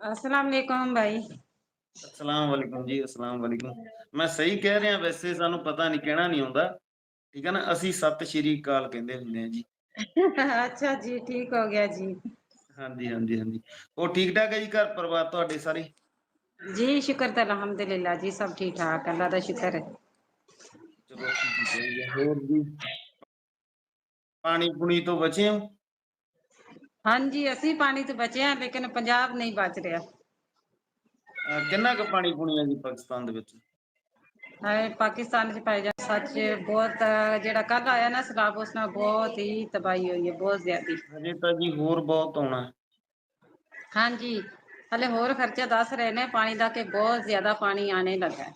अस्सलाम वालेकुम भाई ਅਸਲਾਮ ਵਾਲੇਕੁਮ ਜੀ ਅਸਲਾਮ ਵਾਲੇਕੁਮ ਮੈਂ ਸਹੀ ਕਹਿ ਰਿਹਾ ਵੈਸੇ ਸਾਨੂੰ ਪਤਾ ਨਹੀਂ ਕਹਿਣਾ ਨਹੀਂ ਆਉਂਦਾ ਠੀਕ ਹੈ ਨਾ ਅਸੀਂ ਸਤਿ ਸ਼੍ਰੀ ਅਕਾਲ ਕਹਿੰਦੇ ਹੁੰਦੇ ਆ ਜੀ अच्छा जी ठीक हो गया जी ਹਾਂਜੀ ਹਾਂਜੀ ਹਾਂਜੀ ਉਹ ਠੀਕ ਠਾਕ ਹੈ ਜੀ ਘਰ ਪਰਿਵਾਰ ਤੁਹਾਡੇ ਸਾਰੇ जी शुक्र तो अल्हम्दुलिल्लाह जी सब ठीक ठाक अल्लाह का शुक्र है ਚਲੋ ਠੀਕ ਹੀ ਚਾਹੀਦਾ ਹੋਰ ਜੀ ਪਾਣੀ ਪੁਣੀ ਤੋਂ ਬਚੇ ਹੋ जी ਅਸੀਂ ਪਾਣੀ ਤੋਂ ਬਚੇ ਹਾਂ ਲੇਕਿਨ ਪੰਜਾਬ ਨਹੀਂ ਬਚ ਰਿਹਾ। ਅਹ ਕਿੰਨਾ ਕੁ ਪਾਣੀ ਪੁਣੀ ਹੈ ਜੀ ਪਾਕਿਸਤਾਨ ਦੇ ਵਿੱਚ? ਹਾਏ ਪਾਕਿਸਤਾਨ ਚ ਜਾ ਸੱਚ ਬਹੁਤ ਜਿਹੜਾ ਕੱਲ ਆਇਆ ਨਾ ਸਲਾਬ ਉਸ ਨਾਲ ਬਹੁਤ ਹੀ ਤਬਾਹੀ ਹੋਈ ਹੈ ਬਹੁਤ ਜ਼ਿਆਦੀ। ਹਜੇ ਤਾਂ ਜੀ ਹੋਰ ਬਹੁਤ ਆਉਣਾ ਹਾਂਜੀ ਹਲੇ ਹੋਰ ਖਰਚਾ ਦੱਸ ਰਹੇ ਨੇ ਪਾਣੀ ਦਾ ਕਿ ਬਹੁਤ ਜ਼ਿਆਦਾ ਪਾਣੀ ਆਣੇ ਲੱਗਾ ਹੈ।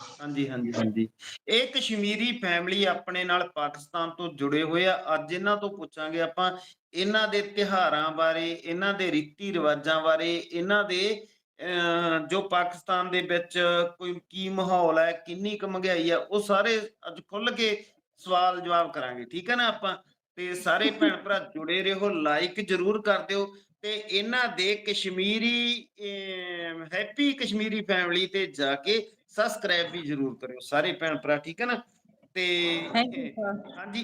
ਹਾਂਜੀ ਹਾਂਜੀ ਹਾਂਜੀ। ਇਹ ਕਸ਼ਮੀਰੀ ਫੈਮਿਲੀ ਆਪਣੇ ਨਾਲ ਪਾਕਿਸਤਾਨ ਤੋਂ ਜੁੜੇ ਹੋਏ ਆ। ਅੱਜ ਇਹਨਾਂ ਤੋਂ ਪੁੱਛਾਂਗੇ ਆਪਾਂ ਇਹਨਾਂ ਦੇ ਤਿਉਹਾਰਾਂ ਬਾਰੇ ਇਹਨਾਂ ਦੇ ਰੀਤੀ ਰਿਵਾਜਾਂ ਬਾਰੇ ਇਹਨਾਂ ਦੇ ਜੋ ਪਾਕਿਸਤਾਨ ਦੇ ਵਿੱਚ ਕੋਈ ਕੀ ਮਾਹੌਲ ਹੈ ਕਿੰਨੀ ਕੁ ਮਹਿੰਗਾਈ ਆ ਉਹ ਸਾਰੇ ਅੱਜ ਖੁੱਲ ਕੇ ਸਵਾਲ ਜਵਾਬ ਕਰਾਂਗੇ ਠੀਕ ਹੈ ਨਾ ਆਪਾਂ? ਤੇ ਸਾਰੇ ਭੈਣ ਭਰਾ ਜੁੜੇ ਰਹੋ ਲਾਈਕ ਜਰੂਰ ਕਰ ਦਿਓ। ਤੇ ਇਹਨਾਂ ਦੇ ਕਸ਼ਮੀਰੀ ਹੈਪੀ ਕਸ਼ਮੀਰੀ ਫੈਮਿਲੀ ਤੇ ਜਾ ਕੇ सब्सक्राइब भी ज़रूर करो सारे भैन भरा ठीक है ना? ते जी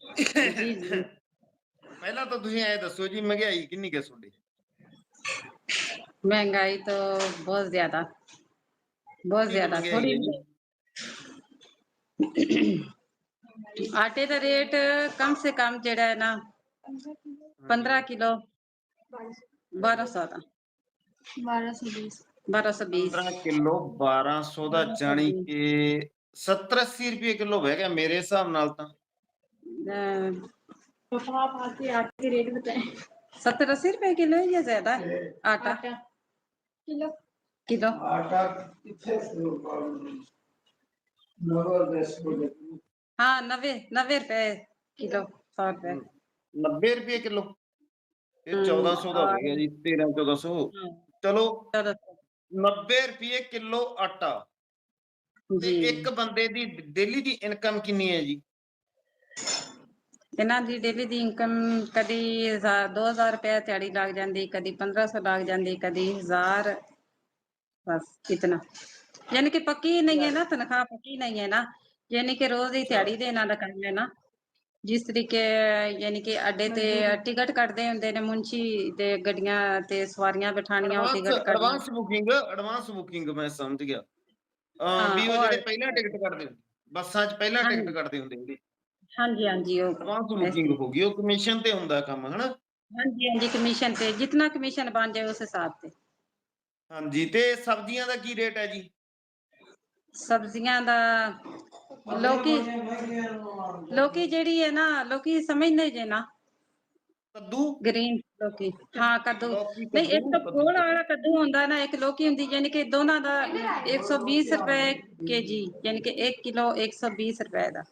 पहला तो तुम ये दसो जी महँगाई कितनी महँगाई तो बहुत ज़्यादा बहुत ज़्यादा आटे का रेट कम से कम जेड़ा है ना पंद्रह किलो। बारह सौ का बारह सौ बीस। बारह सौ का बारह सौ बीस बारह सौ बीस 15 ਕਿਲੋ 1200 ਦਾ ਜਾਣੀ ਕਿ 70 80 ਰੁਪਏ ਕਿਲੋ ਬਹਿ ਗਿਆ ਮੇਰੇ ਹਿਸਾਬ ਨਾਲ ਤਾਂ तो आप आके आटे के रेट बताएं सत्तर अस्सी रुपए किलो है या ज्यादा है आटा आटा किलो किलो आटा कितने नगर दस बजे हाँ नब्बे नब्बे रुपए किलो सौ रुपए 90 ਰੁਪਏ ਕਿਲੋ ਇਹ ਹਮ, 1400 ਦਾ ਹੋ ਗਿਆ ਜੀ 13 1400 हाँ, ਚਲੋ चलो 90 ਰੁਪਏ ਕਿਲੋ ਆਟਾ। ਤੇ ਇੱਕ ਬੰਦੇ ਦੀ ਡੇਲੀ ਦੀ ਇਨਕਮ ਕਿੰਨੀ ਹੈ ਜੀ? ਇਹਨਾਂ ਦੀ ਡੇਲੀ ਦੀ ਇਨਕਮ ਕਦੀ 2000 ਰੁਪਏ ਦਿਹਾੜੀ ਲੱਗ ਜਾਂਦੀ ਕਦੀ 1500 ਲੱਗ ਜਾਂਦੀ ਕਦੀ 1000 ਬਸ ਇਤਨਾ। ਯਾਨੀ ਕਿ ਪੱਕੀ ਨਹੀਂ ਹੈ ਨਾ ਤਨਖਾਹ ਪੱਕੀ ਨਹੀਂ ਹੈ ਨਾ। ਯਾਨੀ ਕਿ ਰੋਜ਼ ਦੀ ਦਿਹਾੜੀ ਦੇ ਨਾਲ ਦਾ ਕੰਮ ਹੈ ਨਾ। ਜਿਸ ਤਰੀਕੇ ਯਾਨੀ ਕਿ ਅੱਡੇ ਤੇ ਟਿਕਟ ਕੱਟਦੇ ਹੁੰਦੇ ਨੇ ਮੁੰਸ਼ੀ ਤੇ ਗੱਡੀਆਂ ਤੇ ਸਵਾਰੀਆਂ ਬਿਠਾਣੀਆਂ ਉਹ ਟਿਕਟ ਕੱਢ ਐਡਵਾਂਸ ਬੁਕਿੰਗ ਐਡਵਾਂਸ ਬੁਕਿੰਗ ਮੈਂ ਸਮਝ ਗਿਆ। ਵੀ ਉਹ ਜਿਹੜੇ ਪਹਿਲਾਂ ਟਿਕਟ ਕੱਟਦੇ ਹੁੰਦੇ ਬੱਸਾਂ 'ਚ ਪਹਿਲਾਂ। ਟਿਕਟ ਕੱਟਦੇ ਹੁੰਦੇ ਜਿਹੜੇ ਹਾਂਜੀ ਹਾਂਜੀ ਉਹ ਐਡਵਾਂਸ ਬੁਕਿੰਗ ਹੋ ਗਈ ਉਹ ਕਮਿਸ਼ਨ ਤੇ ਹੁੰਦਾ ਕੰਮ ਹਨਾ? ਹਾਂਜੀ ਹਾਂਜੀ ਕਮਿਸ਼ਨ ਤੇ ਜਿੰਨਾ ਕਮਿਸ਼ਨ ਬਣ ਜਾਏ ਉਸ ਹਿਸਾਬ ਤੇ। ਹਾਂਜੀ ਤੇ ਸਬਜ਼ੀਆਂ ਦਾ ਕੀ ਰੇਟ ਹੈ ਜੀ? ਸਬਜ਼ੀਆਂ ਦਾ ਲੋਕੀ ਲੋਕੀ ਜਿਹੜੀ ਹੈ ਨਾ ਲੋਕੀ ਸਮਝਦੇ ਜੇ ਨਾ। ਕੱਦੂ? ਗ੍ਰੀਨ ਲੋਕੀ ਹਾਂ ਕੱਦੂ। ਨਹੀਂ ਇੱਕ ਤਾਂ। ਕੋਲ ਵਾਲਾ ਕੱਦੂ ਹੁੰਦਾ ਨਾ ਇੱਕ ਲੋਕੀ ਹੁੰਦੀ ਯਾਨੀ ਕਿ ਦੋਨਾਂ ਦਾ 120 ਰੁਪਏ ਕੇਜੀ ਯਾਨੀ ਕਿ 1 ਕਿਲੋ 120 ਰੁਪਏ ਦਾ।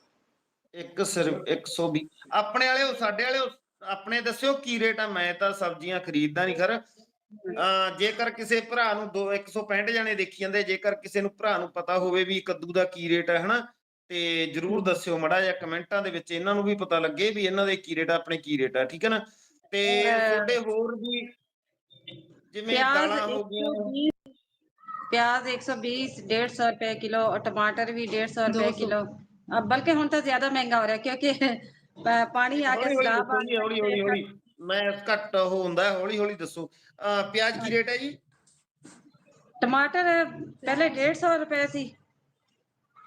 ਇੱਕ ਸਿਰਫ 120 ਆਪਣੇ ਵਾਲੇ ਸਾਡੇ ਵਾਲੇ ਆਪਣੇ ਦੱਸਿਓ ਕੀ ਰੇਟ ਆ? ਮੈਂ ਤਾਂ ਸਬਜ਼ੀਆਂ ਖਰੀਦਦਾ ਨਹੀਂ ਖਰ। ਜੇਕਰ ਕਿਸੇ ਭਰਾ ਨੂੰ 2 165 ਜਣੇ ਦੇਖੀ ਜਾਂਦੇ ਜੇਕਰ ਕਿਸੇ ਨੂੰ ਭਰਾ ਨੂੰ ਪਤਾ ਹੋਵੇ ਵੀ ਕੱਦੂ ਦਾ ਕੀ ਰੇਟ ਹੈ ਹਨਾ? ਤੇ ਜਰੂਰ ਦੱਸਿਓ ਮੜਾ ਜਾਂ ਕਮੈਂਟਾਂ ਦੇ ਵਿੱਚ ਇਹਨਾਂ ਨੂੰ ਵੀ ਪਤਾ ਲੱਗੇ ਵੀ ਇਹਨਾਂ ਦੇ ਕੀ ਰੇਟ ਆ ਆਪਣੇ ਕੀ ਰੇਟ ਆ ਠੀਕ ਹੈ ਨਾ ਤੇ ਅਹ ਤੁਹਾਡੇ ਹੋਰ ਵੀ ਜਿਵੇਂ प्याज ਦਾਲਾਂ ਹੋ ਗਈਆਂ 120 प्याज 120 150 रुपए किलो और टमाटर भी 150 रुपए 200 किलो अब बल्कि ਹੁਣ ਤਾਂ ਜ਼ਿਆਦਾ ਮਹਿੰਗਾ ਹੋ ਰਿਹਾ ਕਿਉਂਕਿ ਪ- ਪਾਣੀ ਆ ਕੇ ਹੌਲੀ ਹੌਲੀ ਸਲਾਬ ਦੱਸੋ ਆ ਜੀ ਹੌਲੀ ਹੌਲੀ ਹੌਲੀ ਮੈਂ ਘੱਟ ਉਹ ਹੁੰਦਾ ਹੌਲੀ ਹੌਲੀ ਦੱਸੋ ਅਹ ਪਿਆਜ਼ ਕੀ ਰੇਟ ਹੈ ਜੀ ਟਮਾਟਰ ਪਹਿਲੇ 150 ਰੁਪਏ ਸੀ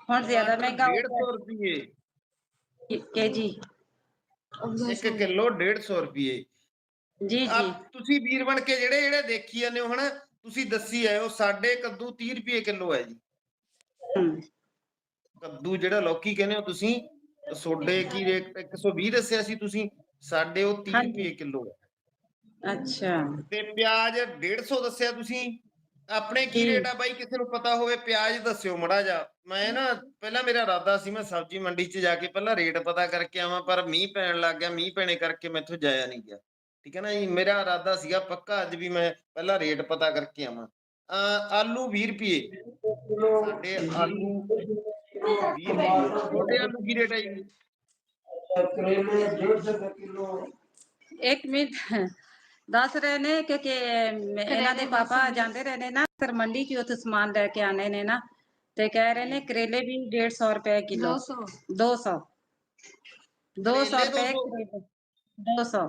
ਹੁਣ ਜ਼ਿਆਦਾ ਮਹਿੰਗਾ ਹੋ 150 ਰੁਪਏ ਕੇਜੀ ਇੱਕ ਕਿਲੋ 150 ਰੁਪਏ ਜੀ ਜੀ। ਤੁਸੀਂ ਵੀਰ ਬਣ ਕੇ ਜਿਹੜੇ ਜਿਹੜੇ ਦੇਖੀ ਜਾਂਦੇ ਹੋ ਹਨਾ ਤੁਸੀਂ ਦੱਸੀ ਹੋ ਸਾਡੇ ਕੱਦੂ 30 ਰੁਪਏ ਕਿਲੋ ਹੈ ਜੀ। ਕੱਦੂ ਜਿਹੜਾ ਲੌਕੀ ਕਹਿੰਦੇ ਹੋ ਤੁਸੀਂ ਸੋਡੇ ਕੀ ਰੇਟ 120 ਦੱਸਿਆ ਸੀ ਤੁਸੀਂ ਸਾਡੇ ਉਹ 30 ਹਾਂਜੀ। ਰੁਪਏ ਕਿਲੋ ਹੈ। ਅੱਛਾ। ਤੇ ਪਿਆਜ਼ 150 ਦੱਸਿਆ ਤੁਸੀਂ। ਆਪਣੇ ਕੀ ਰੇਟ ਆ ਬਾਈ? ਕਿਸੇ ਨੂੰ ਪਤਾ ਹੋਵੇ ਪਿਆਜ਼ ਦੱਸਿਓ ਮੜਾ ਜਾ ਮੈਂ ਨਾ ਪਹਿਲਾਂ ਮੇਰਾ ਇਰਾਦਾ ਸੀ ਮੈਂ ਸਬਜ਼ੀ ਮੰਡੀ 'ਚ ਜਾ ਕੇ ਪਹਿਲਾਂ ਰੇਟ ਪਤਾ ਕਰਕੇ ਆਵਾਂ ਪਰ ਮੀਂਹ ਪੈਣ ਲੱਗ ਗਿਆ। ਮੀਂਹ ਪੈਣੇ ਕਰਕੇ ਮੈਥੋਂ ਜਾਇਆ ਨਹੀਂ ਗਿਆ। ਠੀਕ ਹੈ ਨਾ ਜੀ? ਮੇਰਾ ਇਰਾਦਾ ਸੀਗਾ ਪੱਕਾ ਅੱਜ ਵੀ ਮੈਂ ਪਹਿਲਾਂ ਰੇਟ ਪਤਾ ਕਰਕੇ ਆਵਾਂ। ਆਲੂ 20 ਰੁਪਏ। ਸਾਡੇ ਆਲੂ 20 ਰੁਪਏ। ਛੋਟੇ ਆਲੂ ਕੀ ਰੇਟ ਹੈ ਜੀ? ਕਰੇਲੇ 150 ਕਿਲੋ। 1 ਮਿੰਟ। ਦੱਸ ਰਹੇ ਨੇ ਕਿ ਕਿ ਇਹਨਾਂ ਦੇ ਪਾਪਾ ਜਾਂਦੇ ਰਹੇ ਨੇ ਨਾ ਸਰਮੰਡੀ ਕੀ ਉੱਥੇ ਸਮਾਨ ਲੈ ਕੇ ਆਨੇ ਨੇ ਨਾ ਤੇ ਕਹਿ ਰਹੇ ਨੇ ਕਰੇਲੇ ਵੀ 150 ਰੁਪਏ ਕਿਲੋ। 200 200 200 ਰੁਪਏ ਕਰੇਲੇ 200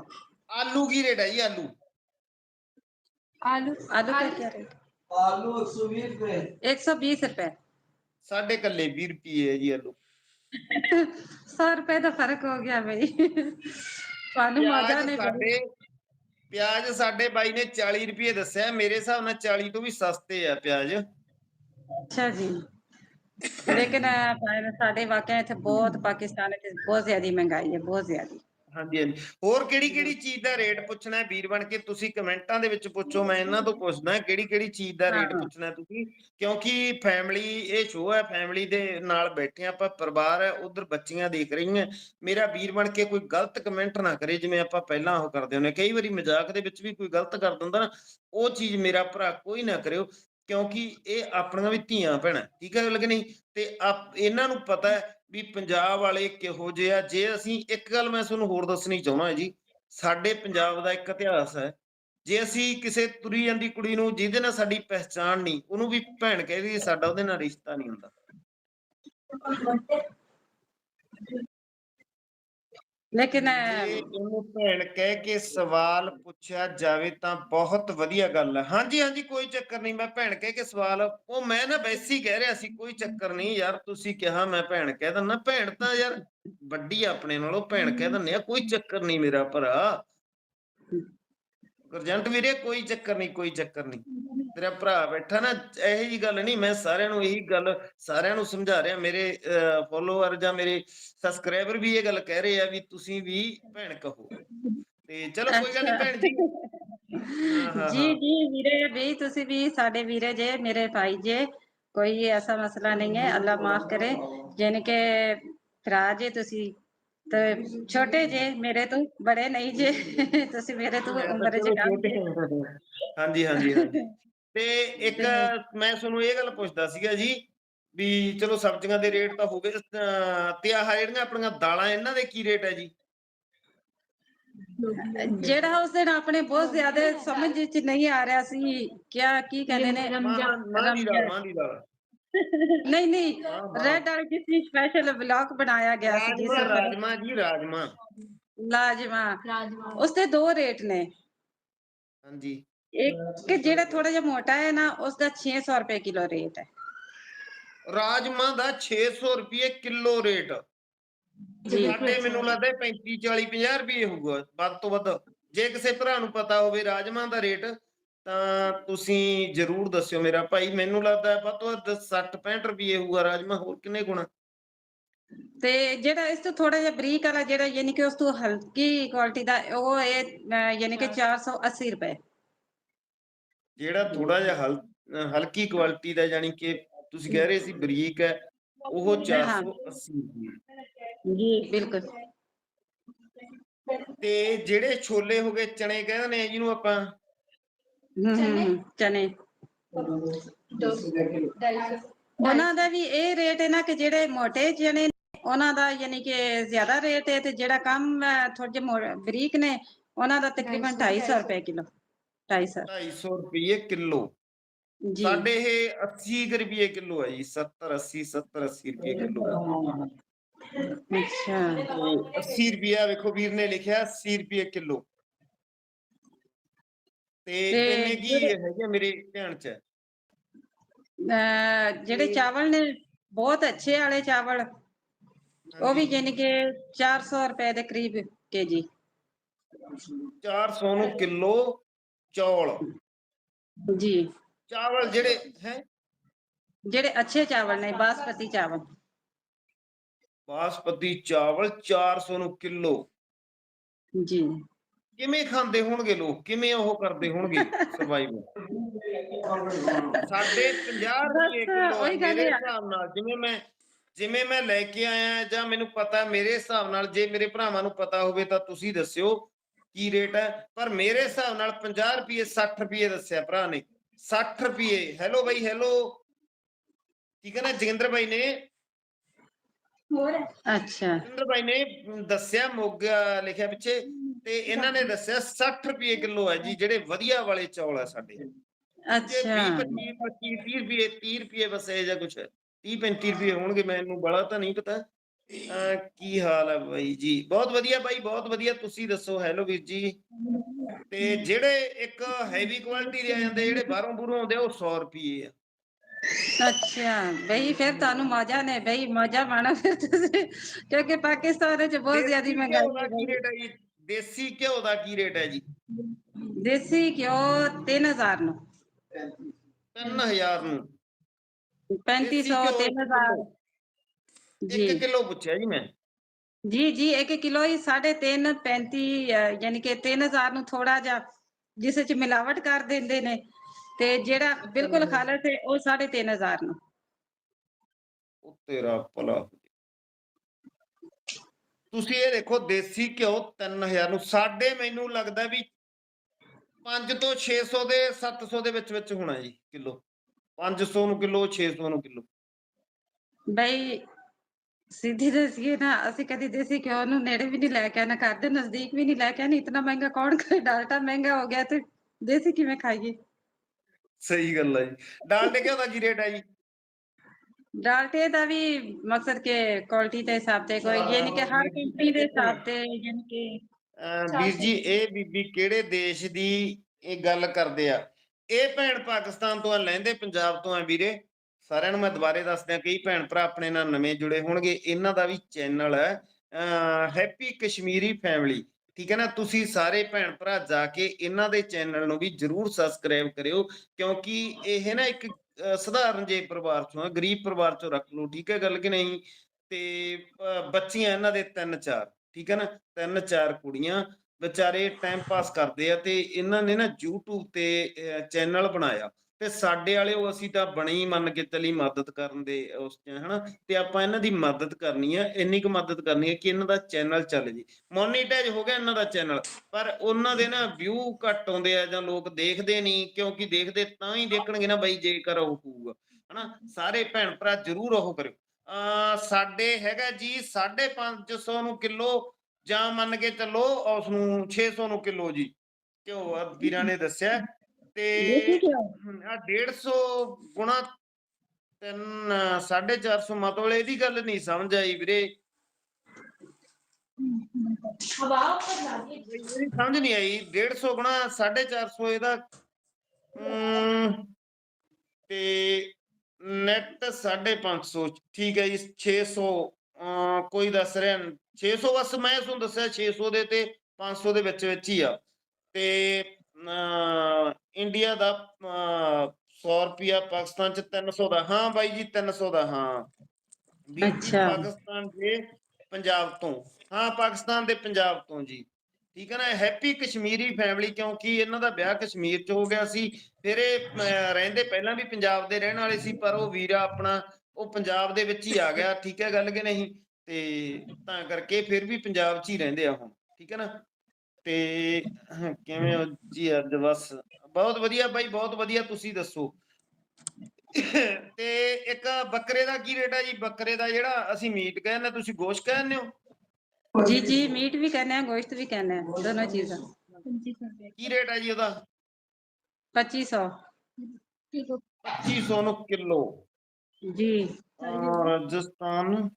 ਆਲੂ ਕੀ ਰੇਟ ਹੈ ਜੀ ਆਲੂ? ਆਲੂ। ਆਲੂ ਦਾ ਕੀ ਰੇਟ? ਆਲੂ 120 ਰੁਪਏ। 120 ਸਾਡੇ ਕੱਲੇ 20 ਰੁਪਏ ਜੀ ਆਲੂ। 100 ਰੁਪਏ ਦਾ ਫ਼ਰਕ ਹੋ ਗਿਆ ਬਈ। ਸਾਨੂੰ ਮਜ਼ਾ ਨਹੀਂ ਸਾਡੇ ਪਿਆਜ਼ ਸਾਡੇ ਬਾਈ ਨੇ 40 ਰੁਪਏ ਦੱਸਿਆ, ਮੇਰੇ ਹਿਸਾਬ ਨਾਲ 40 ਤੋਂ ਵੀ ਸਸਤੇ ਆ ਪਿਆਜ਼। ਅੱਛਾ ਜੀ। ਲੇਕਿਨ ਸਾਡੇ ਵਾਕਿਆ ਇੱਥੇ ਬਹੁਤ ਪਾਕਿਸਤਾਨ ਇੱਥੇ ਬਹੁਤ ਜ਼ਿਆਦਾ ਮਹਿੰਗਾਈ ਹੈ, ਬਹੁਤ ਜ਼ਿਆਦਾ। ਹਾਂਜੀ ਹਾਂਜੀ। ਹੋਰ ਕਿਹੜੀ ਕਿਹੜੀ ਚੀਜ਼ ਦਾ ਰੇਟ ਪੁੱਛਣਾ ਹੈ? ਵੀਰ ਬਣ ਕੇ ਤੁਸੀਂ ਕਮੈਂਟਾਂ ਦੇ ਵਿੱਚ ਪੁੱਛੋ ਮੈਂ ਇਹਨਾਂ ਤੋਂ ਪੁੱਛਦਾ ਕਿਹੜੀ ਕਿਹੜੀ ਚੀਜ਼ ਦਾ ਰੇਟ। ਪੁੱਛਣਾ ਹੈ ਤੁਸੀਂ। ਕਿਉਂਕਿ ਫੈਮਿਲੀ ਇਹ ਸ਼ੋਅ ਹੈ ਫੈਮਿਲੀ ਦੇ ਨਾਲ ਬੈਠੇ ਆਪਾਂ ਪਰਿਵਾਰ ਹੈ ਉਧਰ ਬੱਚੀਆਂ ਦੇਖ ਰਹੀਆਂ। ਮੇਰਾ ਵੀਰ ਬਣ ਕੇ ਕੋਈ ਗਲਤ ਕਮੈਂਟ ਨਾ ਕਰੇ ਜਿਵੇਂ ਆਪਾਂ ਪਹਿਲਾਂ ਉਹ ਕਰਦੇ ਹੁੰਦੇ ਕਈ ਵਾਰੀ ਮਜ਼ਾਕ ਦੇ ਵਿੱਚ ਵੀ ਕੋਈ ਗਲਤ ਕਰ ਦਿੰਦਾ ਨਾ ਉਹ ਚੀਜ਼ ਮੇਰਾ ਭਰਾ ਕੋਈ ਨਾ ਕਰਿਓ। ਕਿਉਂਕਿ ਇਹ ਆਪਣੀਆਂ ਵੀ ਧੀਆਂ ਭੈਣਾਂ, ਠੀਕ ਹੈ ਗੱਲ ਨਹੀਂ? ਤੇ ਇਹਨਾਂ ਨੂੰ ਪਤਾ ਹੈ ਵੀ ਪੰਜਾਬ ਵਾਲੇ ਕਿਹੋ ਜਿਹੇ ਆ। ਜੇ ਅਸੀਂ ਇੱਕ ਗੱਲ ਮੈਂ ਤੁਹਾਨੂੰ ਹੋਰ ਦੱਸਣੀ ਚਾਹੁੰਦਾ ਜੀ, ਸਾਡੇ ਪੰਜਾਬ ਦਾ ਇੱਕ ਇਤਿਹਾਸ ਹੈ। ਜੇ ਅਸੀਂ ਕਿਸੇ ਤੁਰੀ ਜਾਂਦੀ ਕੁੜੀ ਨੂੰ ਜਿਹਦੇ ਨਾਲ ਸਾਡੀ ਪਹਿਚਾਣ ਨਹੀਂ, ਉਹਨੂੰ ਵੀ ਭੈਣ ਕਹਿ ਦਈਏ ਸਾਡਾ ਉਹਦੇ ਨਾਲ ਰਿਸ਼ਤਾ ਨਹੀਂ ਹੁੰਦਾ। ਲੇਕਿਨ ਜੇ ਭੈਣ ਕਹਿ ਕੇ ਸਵਾਲ ਪੁੱਛਿਆ ਜਾਵੇ ਤਾਂ ਬਹੁਤ ਵਧੀਆ ਗੱਲ ਹੈ। ਹਾਂਜੀ ਹਾਂਜੀ, ਕੋਈ ਚੱਕਰ ਨਹੀਂ, ਮੈਂ ਭੈਣ ਕਹਿ ਕੇ ਸਵਾਲ, ਉਹ ਮੈਂ ਨਾ ਵੈਸੀ ਕਹਿ ਰਿਹਾ ਸੀ, ਕੋਈ ਚੱਕਰ ਨਹੀਂ ਯਾਰ, ਤੁਸੀਂ ਕਿਹਾ ਮੈਂ ਭੈਣ ਕਹਿ ਦਿੰਦਾ, ਭੈਣ ਤਾਂ ਯਾਰ ਵੱਡੀ ਆ ਆਪਣੇ ਨਾਲੋਂ, ਭੈਣ ਕਹਿ ਦਿੰਦੇ ਆ, ਕੋਈ ਚੱਕਰ ਨਹੀਂ ਮੇਰਾ ਭਰਾ। ਗਰਜੰਟ ਵੀਰੇ ਕੋਈ ਚੱਕਰ ਨਹੀਂ ਕੋਈ ਚੱਕਰ ਨਹੀਂ। ਤੇਰਾ ਭਰਾ ਬੈਠਾ ਨਾ ਇਹੋ ਜੀ ਗੱਲ ਨਹੀਂ ਮੈਂ ਸਾਰਿਆਂ ਨੂੰ ਇਹੀ ਗੱਲ ਸਾਰਿਆਂ ਨੂੰ ਸਮਝਾ ਰਿਹਾ। ਮੇਰੇ ਫੋਲੋਅਰ ਜਾਂ ਮੇਰੇ ਸਬਸਕ੍ਰਾਈਬਰ ਵੀ ਇਹ ਗੱਲ ਕਹਿ ਰਹੇ ਆ ਵੀ ਤੁਸੀਂ ਵੀ ਭੈਣ ਕਹੋ। ਤੇ ਚਲੋ ਕੋਈ ਗੱਲ ਨਹੀਂ ਭੈਣ ਜੀ। ਜੀ ਜੀ ਵੀਰੇ ਵੀ ਤੁਸੀਂ ਵੀ ਸਾਡੇ ਵੀਰੇ ਜੇ ਮੇਰੇ ਭਾਈ ਜੇ ਕੋਈ ਐਸਾ ਮਸਲਾ ਨਹੀਂ ਹੈ ਅੱਲਾ ਮਾਫ ਕਰੇ। ਜਿਨ ਕੇ ਜੇ ਤੁਸੀਂ ਤੇ ਛੋਟੇ ਜੇ ਮੇਰੇ ਤੋਂ ਬੜੇ ਨਹੀਂ ਜੇ ਤੁਸੀਂ ਮੇਰੇ ਤੋਂ ਉਮਰ ਚ ਕੰਮ ਹਾਂਜੀ ਹਾਂਜੀ ਤੇ ਇੱਕ ਮੈਂ ਤੁਹਾਨੂੰ ਇਹ ਗੱਲ ਪੁੱਛਦਾ ਸੀਗਾ ਜੀ ਵੀ ਚਲੋ ਸਬਜ਼ੀਆਂ ਦੇ ਰੇਟ ਤਾਂ ਹੋ ਗਏ ਤੇ ਆਹ ਜਿਹੜੀਆਂ ਆਪਣੀਆਂ ਦਾਲਾਂ ਇਹਨਾਂ ਦੇ ਕੀ ਰੇਟ ਹੈ ਜੀ? ਜਿਹੜਾ ਉਸ ਦਿਨ ਆਪਣੇ ਬਹੁਤ ਜ਼ਿਆਦਾ ਸਮਝ ਵਿੱਚ ਨਹੀਂ ਆ ਰਿਹਾ ਸੀ ਕਿਆ ਕੀ ਕਹਿੰਦੇ ਨੇ? ਰਮਜ਼ਾਨ ਦੀ ਦਾਲ। ਨਹੀਂ ਨਹੀਂ ਰੈਡ ਵਾਲੇ ਕਿਸੇ ਸਪੈਸ਼ਲ ਵਲੌਗ ਬਣਾਇਆ ਗਿਆ ਸੀ ਜੀ ਸਰ ਰਾਜਮਾ ਜੀ ਰਾਜਮਾ। ਲਾਜਮਾ ਰਾਜਮਾ। ਦੋ ਰੇਟ ਨੇ। ਹਾਂਜੀ। ਇੱਕ ਜਿਹੜਾ ਥੋੜਾ ਜਿਹਾ ਮੋਟਾ ਹੈ ਨਾ ਉਸ ਦਾ 600 ਰੁਪਏ ਕਿਲੋ ਰੇਟ ਹੈ। ਰਾਜਮਾ ਦਾ 600 ਰੁਪਏ ਕਿਲੋ ਰੇਟ। ਸਾਡੇ ਮੈਨੂੰ ਲੱਗਦਾ 35 40 50 ਰੁਪਏ ਹੋਊਗਾ ਵੱਧ ਤੋਂ ਵੱਧ। ਜੇ ਕਿਸੇ ਭਰਾ ਨੂੰ ਪਤਾ ਹੋਵੇ ਰਾਜਮਾ ਦਾ ਰੇਟ ਤਾਂ ਤੁਸੀਂ ਜਰੂਰ ਦੱਸਿਓ ਮੇਰਾ ਭਾਈ ਮੈਨੂੰ ਲੱਗਦਾ ਵੱਧ ਤੋਂ ਵੱਧ 60 65 ਰੁਪਏ ਹੋਊਗਾ ਰਾਜਮਾ ਹੋਰ ਕਿੰਨੇ ਗੁਣਾ? ਤੇ ਜਿਹੜਾ ਇਸ ਤੋਂ ਥੋੜਾ ਜਿਹਾ ਬਰੀਕ ਵਾਲਾ ਜਿਹੜਾ ਯਾਨੀ ਕਿ ਉਸ ਤੋਂ ਹਲਕੀ ਕੁਆਲਿਟੀ ਦਾ ਉਹ ਇਹ ਅਹ, ਯਾਨੀ ਕਿ 480 ਰੁਪਏ। ਜਿਹੜਾ ਥੋੜਾ ਜਿਹਾ ਹਲ ਅਹ ਹਲਕੀ ਕੁਆਲਿਟੀ ਦਾ ਯਾਨੀ ਕਿ ਤੁਸੀਂ ਕਹਿ ਰਹੇ ਸੀ ਬਰੀਕ ਹੈ ਉਹ 480 ਰੁਪਏ ਜੀ ਬਿਲਕੁਲ। ਤੇ ਜਿਹੜੇ ਛੋਲੇ ਹੋ ਗਏ ਚਣੇ ਕਹਿੰਦੇ ਨੇ ਜਿਹਨੂੰ ਆਪਾਂ ਹੂੰ ਚਨੇ। ਉਹਨਾਂ ਦਾ ਵੀ ਇਹ ਰੇਟ ਹੈ ਨਾ ਕਿ ਜਿਹੜੇ ਮੋਟੇ ਚਨੇ ਉਹਨਾਂ ਦਾ ਯਾਨੀ ਕਿ ਜ਼ਿਆਦਾ ਰੇਟ ਹੈ ਤੇ ਜਿਹੜਾ ਕੰਮ ਥੋੜੇ ਬਰੀਕ ਨੇ ਉਹਨਾਂ ਦਾ ਤਕਰੀਬਨ 250 ਰੁਪਏ ਕਿਲੋ 250 250 ਰੁਪਏ ਕਿਲੋ। ਜੀ। ਸਾਡੇ ਇਹ 80 ਰੁਪਏ ਕਿਲੋ ਹੈ ਜੀ 70 80 70 80 ਰੁਪਏ ਕਿਲੋ। ਅੱਛਾ। 80 ਰੁਪਿਆ ਵੇਖੋ ਵੀਰ ਨੇ ਲਿਖਿਆ 80 ਰੁਪਏ ਕਿਲੋ। ਤੇ ਤੇ ਕੀ ਜਿਹੜੇ- ਹੈਗੇ ਮੇਰੇ ਧਿਆਨ ਚ? ਹੈ। ਅਹ ਜਿਹੜੇ ਚਾਵਲ ਨੇ ਬਹੁਤ ਅੱਛੇ ਵਾਲੇ ਚਾਵਲ। ਉਹ ਵੀ ਯਾਨੀ ਕਿ 400 ਰੁਪਏ ਦੇ ਕਰੀਬ ਕੇਜੀ। 400 ਨੂੰ ਕਿਲੋ ਚੌਲ। ਜੀ। ਚਾਵਲ ਜਿਹੜੇ ਹੈ? ਜਿਹੜੇ ਅੱਛੇ ਚਾਵਲ ਨੇ ਬਾਸਪਤੀ ਚਾਵਲ। ਬਾਸਪਤੀ ਚਾਵਲ 400 ਨੂੰ ਕਿਲੋ। ਜੀ। ਕਿਵੇਂ ਖਾਂਦੇ ਹੋਣਗੇ ਲੋਕ? ਕਿਵੇਂ ਉਹ ਕਰਦੇ ਹੋਣਗੇ ਸਰਵਾਈਵ ਸਾਡੇ 50 ਰੁਪਏ ਕਿਲੋ ਮੇਰੇ ਆ। ਹਿਸਾਬ ਨਾਲ ਜਿਵੇਂ ਮੈਂ ਜਿਵੇਂ ਮੈਂ ਲੈ ਕੇ ਆਇਆ ਜਾਂ ਮੈਨੂੰ ਪਤਾ ਮੇਰੇ ਹਿਸਾਬ ਨਾਲ ਜੇ ਮੇਰੇ ਭਰਾਵਾਂ ਨੂੰ ਪਤਾ ਹੋਵੇ ਤਾਂ ਤੁਸੀਂ ਦੱਸਿਓ ਕੀ ਰੇਟ ਹੈ। ਪਰ ਮੇਰੇ ਹਿਸਾਬ ਨਾਲ 50 ਰੁਪਏ 60 ਰੁਪਏ ਦੱਸਿਆ ਭਰਾ ਨੇ। 60 ਰੁਪਏ। ਹੈਲੋ ਬਾਈ ਹੈਲੋ ਠੀਕ ਹੈ ਨਾ ਜਗਿੰਦਰ ਬਾਈ ਨੇ? और ਅੱਛਾ। ਜਗਿੰਦਰ ਬਾਈ ਨੇ ਦੱਸਿਆ ਮੋਗਾ ਲਿਖਿਆ ਪਿੱਛੇ। ਤੇ ਇਹਨਾਂ ਨੇ ਦੱਸਿਆ 60 ਰੁਪਏ ਕਿਲੋ ਹੈ ਜੀ ਜਿਹੜੇ ਵਧੀਆ ਵਾਲੇ ਚੌਲ ਆ ਸਾਡੇ। ਜੇ 20 ਅੱਛਾ 25 25 30 ਰੁਪਏ 30 ਰੁਪਏ ਬਸ ਇਹ ਜਾਂ ਕੁਛ 30 35 ਰੁਪਏ ਹੋਣਗੇ ਮੈਨੂੰ ਬੜਾ ਤਾਂ ਨਹੀਂ ਪਤਾ। ਕੀ ਹਾਲ ਹੈ ਬਾਈ ਜੀ? ਬਹੁਤ ਵਧੀਆ ਬਾਈ ਬਹੁਤ ਵਧੀਆ। ਤੁਸੀਂ ਦੱਸੋ ਹੈਲੋ ਵੀਰ ਜੀ। ਤੇ ਜਿਹੜੇ ਇੱਕ ਹੈਵੀ ਕੁਆਲਿਟੀ ਦੇ ਆ ਜਾਂਦੇ ਜਿਹੜੇ ਬਾਹਰੋਂ ਬੂਰੋਂ ਆਉਂਦੇ ਆ, ਉਹ 100 ਰੁਪਏ ਆ। ਅੱਛਾ ਬਈ ਫਿਰ ਤੁਹਾਨੂੰ ਮਜ਼ਾ ਨੇ ਬਈ ਮਜ਼ਾ ਮਾਣਾ ਫਿਰ ਤੁਸੀਂ। ਕਿਉਂਕਿ ਪਾਕਿਸਤਾਨ ਵਿੱਚ ਬਹੁਤ ਜ਼ਿਆਦਾ ਮਹਿੰਗਾਈ ਹੈ ਦੇਸੀ ਘਿਓ ਦਾ ਕੀ ਰੇਟ ਹੈ ਜੀ? ਦੇਸੀ ਘਿਓ 3000 ਨੂੰ। 3000 ਨੂੰ। 3500 ਘਿਓ ਇੱਕ 3000 ਜੀ। 1 ਕਿਲੋ ਪੁੱਛਿਆ ਜੀ ਮੈਂ। ਜੀ ਜੀ 1 ਕਿਲੋ ਹੀ 3.5 35 ਯਾਨੀ ਕਿ 3000 ਨੂੰ ਥੋੜਾ ਜਿਹਾ ਜਿਸ ਵਿੱਚ ਮਿਲਾਵਟ ਕਰ ਦਿੰਦੇ ਨੇ। ਤੇ ਜਿਹੜਾ ਬਿਲਕੁਲ ਖਾਲਸ ਹੈ ਉਹ 3500 ਨੂੰ। ਉਹ ਤੇਰਾ ਭਲਾ। ਤੁਸੀਂ ਇਹ ਦੇਖੋ ਦੇਸੀ ਘਿਓ 3000 ਨੂੰ ਸਾਡੇ ਮੈਨੂੰ ਲੱਗਦਾ ਵੀ 5 ਤੋਂ 600 ਦੇ 700 ਦੇ ਵਿੱਚ ਵਿੱਚ ਹੋਣਾ ਜੀ ਕਿਲੋ। 500 ਨੂੰ ਕਿਲੋ 600 ਨੂੰ ਕਿਲੋ। ਬਈ ਸਿੱਧੀ ਦੱਸੀਏ ਨਾ ਅਸੀਂ ਕਦੀ ਦੇਸੀ ਘਿਓ ਨੂੰ ਨੇੜੇ ਵੀ ਨਹੀਂ ਲੈ ਕੇ ਆਣਾ ਘਰ ਦੇ ਨਜ਼ਦੀਕ ਵੀ ਨਹੀਂ ਲੈ ਕੇ ਆਣਾ ਇਤਨਾ ਮਹਿੰਗਾ ਕੌਣ ਖਾਏ? ਡਾਲਟਾ ਮਹਿੰਗਾ ਹੋ ਗਿਆ ਤੇ ਦੇਸੀ ਕਿਵੇਂ ਖਾਈਏ? ਸਹੀ ਗੱਲ ਹੈ ਜੀ। ਡਾਲਡੇ ਘਿਓ ਦਾ ਕੀ ਰੇਟ ਹੈ ਜੀ? ਡਾਲਟੇ ਦਾ ਵੀ ਮਕਸਦ ਕਿ ਕੁਆਲਿਟੀ ਦੇ ਹਿਸਾਬ ਤੇ ਕੋਈ ਇਹ ਨਹੀਂ ਕਿ ਹਰ ਕੰਪਨੀ ਦੇ ਹਿਸਾਬ ਤੇ ਯਾਨੀ ਕਿ ਵੀਰ ਜੀ ਇਹ ਬੀਬੀ ਕਿਹੜੇ ਦੇਸ਼ ਦੀ ਇਹ ਗੱਲ ਕਰਦੇ ਆ? ਇਹ ਭੈਣ ਪਾਕਿਸਤਾਨ ਤੋਂ ਆ ਲਹਿੰਦੇ ਪੰਜਾਬ ਤੋਂ ਆ ਵੀਰੇ। ਸਾਰਿਆਂ ਨੂੰ ਮੈਂ ਦੁਬਾਰੇ ਦੱਸ ਦਿਆਂ ਕਈ ਭੈਣ ਭਰਾ ਆਪਣੇ ਨਾਲ ਨਵੇਂ ਜੁੜੇ ਹੋਣਗੇ। ਇਹਨਾਂ ਦਾ ਵੀ ਚੈਨਲ ਹੈ ਹੈਪੀ ਕਸ਼ਮੀਰੀ ਫੈਮਿਲੀ ਠੀਕ ਹੈ ਨਾ? ਤੁਸੀਂ ਸਾਰੇ ਭੈਣ ਭਰਾ ਜਾ ਕੇ ਇਹਨਾਂ ਦੇ ਚੈਨਲ ਨੂੰ ਵੀ ਜਰੂਰ ਸਬਸਕ੍ਰਾਈਬ ਕਰਿਓ ਕਿਉਂਕਿ ਇਹ ਨਾ ਇੱਕ ਸਧਾਰਨ ਜੇ ਪਰਿਵਾਰ ਚੋਂ ਆ, ਗਰੀਬ ਪਰਿਵਾਰ ਚੋਂ ਰੱਖ ਲਓ, ਠੀਕ ਹੈ ਗੱਲ ਕਿ ਨਹੀਂ? ਤੇ ਬੱਚੀਆਂ ਇਹਨਾਂ ਦੇ ਤਿੰਨ ਚਾਰ, ਠੀਕ ਹੈ ਨਾ? ਤਿੰਨ ਚਾਰ ਕੁੜੀਆਂ, ਵਿਚਾਰੇ ਟਾਈਮ ਪਾਸ ਕਰਦੇ ਆ ਤੇ ਇਹਨਾਂ ਨੇ ਨਾ YouTube ਤੇ ਚੈਨਲ ਬਣਾਇਆ। ਤੇ ਸਾਡੇ ਵਾਲੇ ਉਹ ਅਸੀਂ ਤਾਂ ਬਣੀ ਮੰਨ ਕੇ ਚੱਲੀ ਮਦਦ ਕਰਨ ਦੇ ਉਸ ਚ, ਹਨਾ? ਤੇ ਆਪਾਂ ਇਹਨਾਂ ਦੀ ਮਦਦ ਕਰਨੀ ਆ, ਇੰਨੀ ਕੁ ਮਦਦ ਕਰਨੀ ਹੈ ਕਿ ਇਹਨਾਂ ਦਾ ਚੈਨਲ ਚੱਲ ਜੇ। ਮੋਨੀਟਾਈਜ਼ ਹੋ ਗਿਆ ਇਹਨਾਂ ਦਾ ਚੈਨਲ, ਪਰ ਉਹਨਾਂ ਦੇ ਨਾ ਵਿਊ ਘੱਟ ਆਉਂਦੇ ਆ ਜਾਂ ਲੋਕ ਦੇਖਦੇ ਨਹੀਂ ਕਿਉਂਕਿ ਦੇਖਦੇ ਤਾਂ ਹੀ ਦੇਖਣਗੇ ਨਾ ਬਾਈ ਜੇਕਰ ਉਹ ਹੋਊਗਾ, ਹਨਾ? ਸਾਰੇ ਭੈਣ ਭਰਾ ਜਰੂਰ ਉਹ ਕਰਿਓ। ਅ ਸਾਡੇ ਹੈਗਾ ਜੀ 550 ਨੂੰ ਕਿਲੋ, ਜਾਂ ਮੰਨ ਕੇ ਚੱਲੋ ਉਸ ਨੂੰ 600 ਨੂੰ ਕਿਲੋ ਜੀ। ਘਿਓ ਵੀਰਾਂ ਨੇ ਦੱਸਿਆ। ਤੇ ਆ 150 ਗੁਣਾ 3 450 ਮਤਲਬ ਇਹਦੀ ਗੱਲ ਨਹੀਂ ਸਮਝ ਆਈ ਵੀਰੇ। ਸਮਝ ਨਹੀਂ ਆਈ। 150 ਗੁਣਾ 450 ਇਹਦਾ ਤੇ ਨੈਟ 550 ਠੀਕ ਹੈ ਜੀ 600 ਕੋਈ ਦੱਸ ਰਿਹਾ 600 ਬਸ ਮੈਂ ਤੁਹਾਨੂੰ ਦੱਸਿਆ 600 ਦੇ ਤੇ 500 ਦੇ ਵਿੱਚ ਵਿੱਚ ਹੀ ਆ। ਤੇ ਇੰਡੀਆ ਦਾ ਅਮ, 100 ਰੁਪਿਆ ਪਾਕਿਸਤਾਨ ਚ 300 ਦਾ। ਹਾਂ ਬਾਈ ਜੀ 300 ਦਾ ਹਾਂ। ਅੱਛਾ। ਪਾਕਿਸਤਾਨ ਦੇ ਪੰਜਾਬ ਤੋਂ। ਹਾਂ ਪਾਕਿਸਤਾਨ ਦੇ ਪੰਜਾਬ ਤੋਂ ਜੀ। ਠੀਕ ਹੈ ਨਾ ਹੈਪੀ ਕਸ਼ਮੀਰੀ ਫੈਮਿਲੀ ਕਿਉਂਕਿ ਇਹਨਾਂ ਦਾ ਵਿਆਹ ਕਸ਼ਮੀਰ ਚ ਹੋ ਗਿਆ ਸੀ। ਫਿਰ ਇਹ ਰਹਿੰਦੇ ਪਹਿਲਾਂ ਵੀ ਪੰਜਾਬ ਦੇ ਰਹਿਣ ਵਾਲੇ ਸੀ ਪਰ ਉਹ ਵੀਰਾ ਆਪਣਾ ਉਹ ਪੰਜਾਬ ਦੇ ਵਿੱਚ ਹੀ ਆ ਗਿਆ। ਠੀਕ ਹੈ ਗੱਲ ਕਿ ਨਹੀਂ? ਤੇ ਤਾਂ ਕਰਕੇ ਫਿਰ ਵੀ ਪੰਜਾਬ 'ਚ ਹੀ ਰਹਿੰਦੇ ਆ ਹੁਣ। ਠੀਕ ਹੈ ਨਾ? ਤੇ ਕਿਵੇਂ ਹੋ ਜੀ ਅੱਜ ਬਸ? ਬਹੁਤ ਵਧੀਆ ਬਾਈ ਬਹੁਤ ਵਧੀਆ ਤੁਸੀਂ ਦੱਸੋ। ਤੇ ਇੱਕ ਬੱਕਰੇ ਦਾ ਕੀ ਰੇਟ ਹੈ ਜੀ? ਬੱਕਰੇ ਦਾ ਜਿਹੜਾ ਅਸੀਂ ਮੀਟ ਕਹਿੰਦੇ ਤੁਸੀਂ ਗੋਸ਼ਤ ਕਹਿੰਦੇ ਹੋ? ਜੀ ਜੀ ਮੀਟ ਵੀ ਕਹਿੰਦੇ ਆ ਗੋਸ਼ਤ ਵੀ ਕਹਿੰਦੇ ਆ ਦੋਨੋਂ ਚੀਜ਼ਾਂ। ਕੀ ਰੇਟ ਹੈ ਜੀ ਉਹਦਾ? 2500 2500 ਨੂੰ ਕਿਲੋ। ਜੀ। ਰਾਜਸਥਾਨ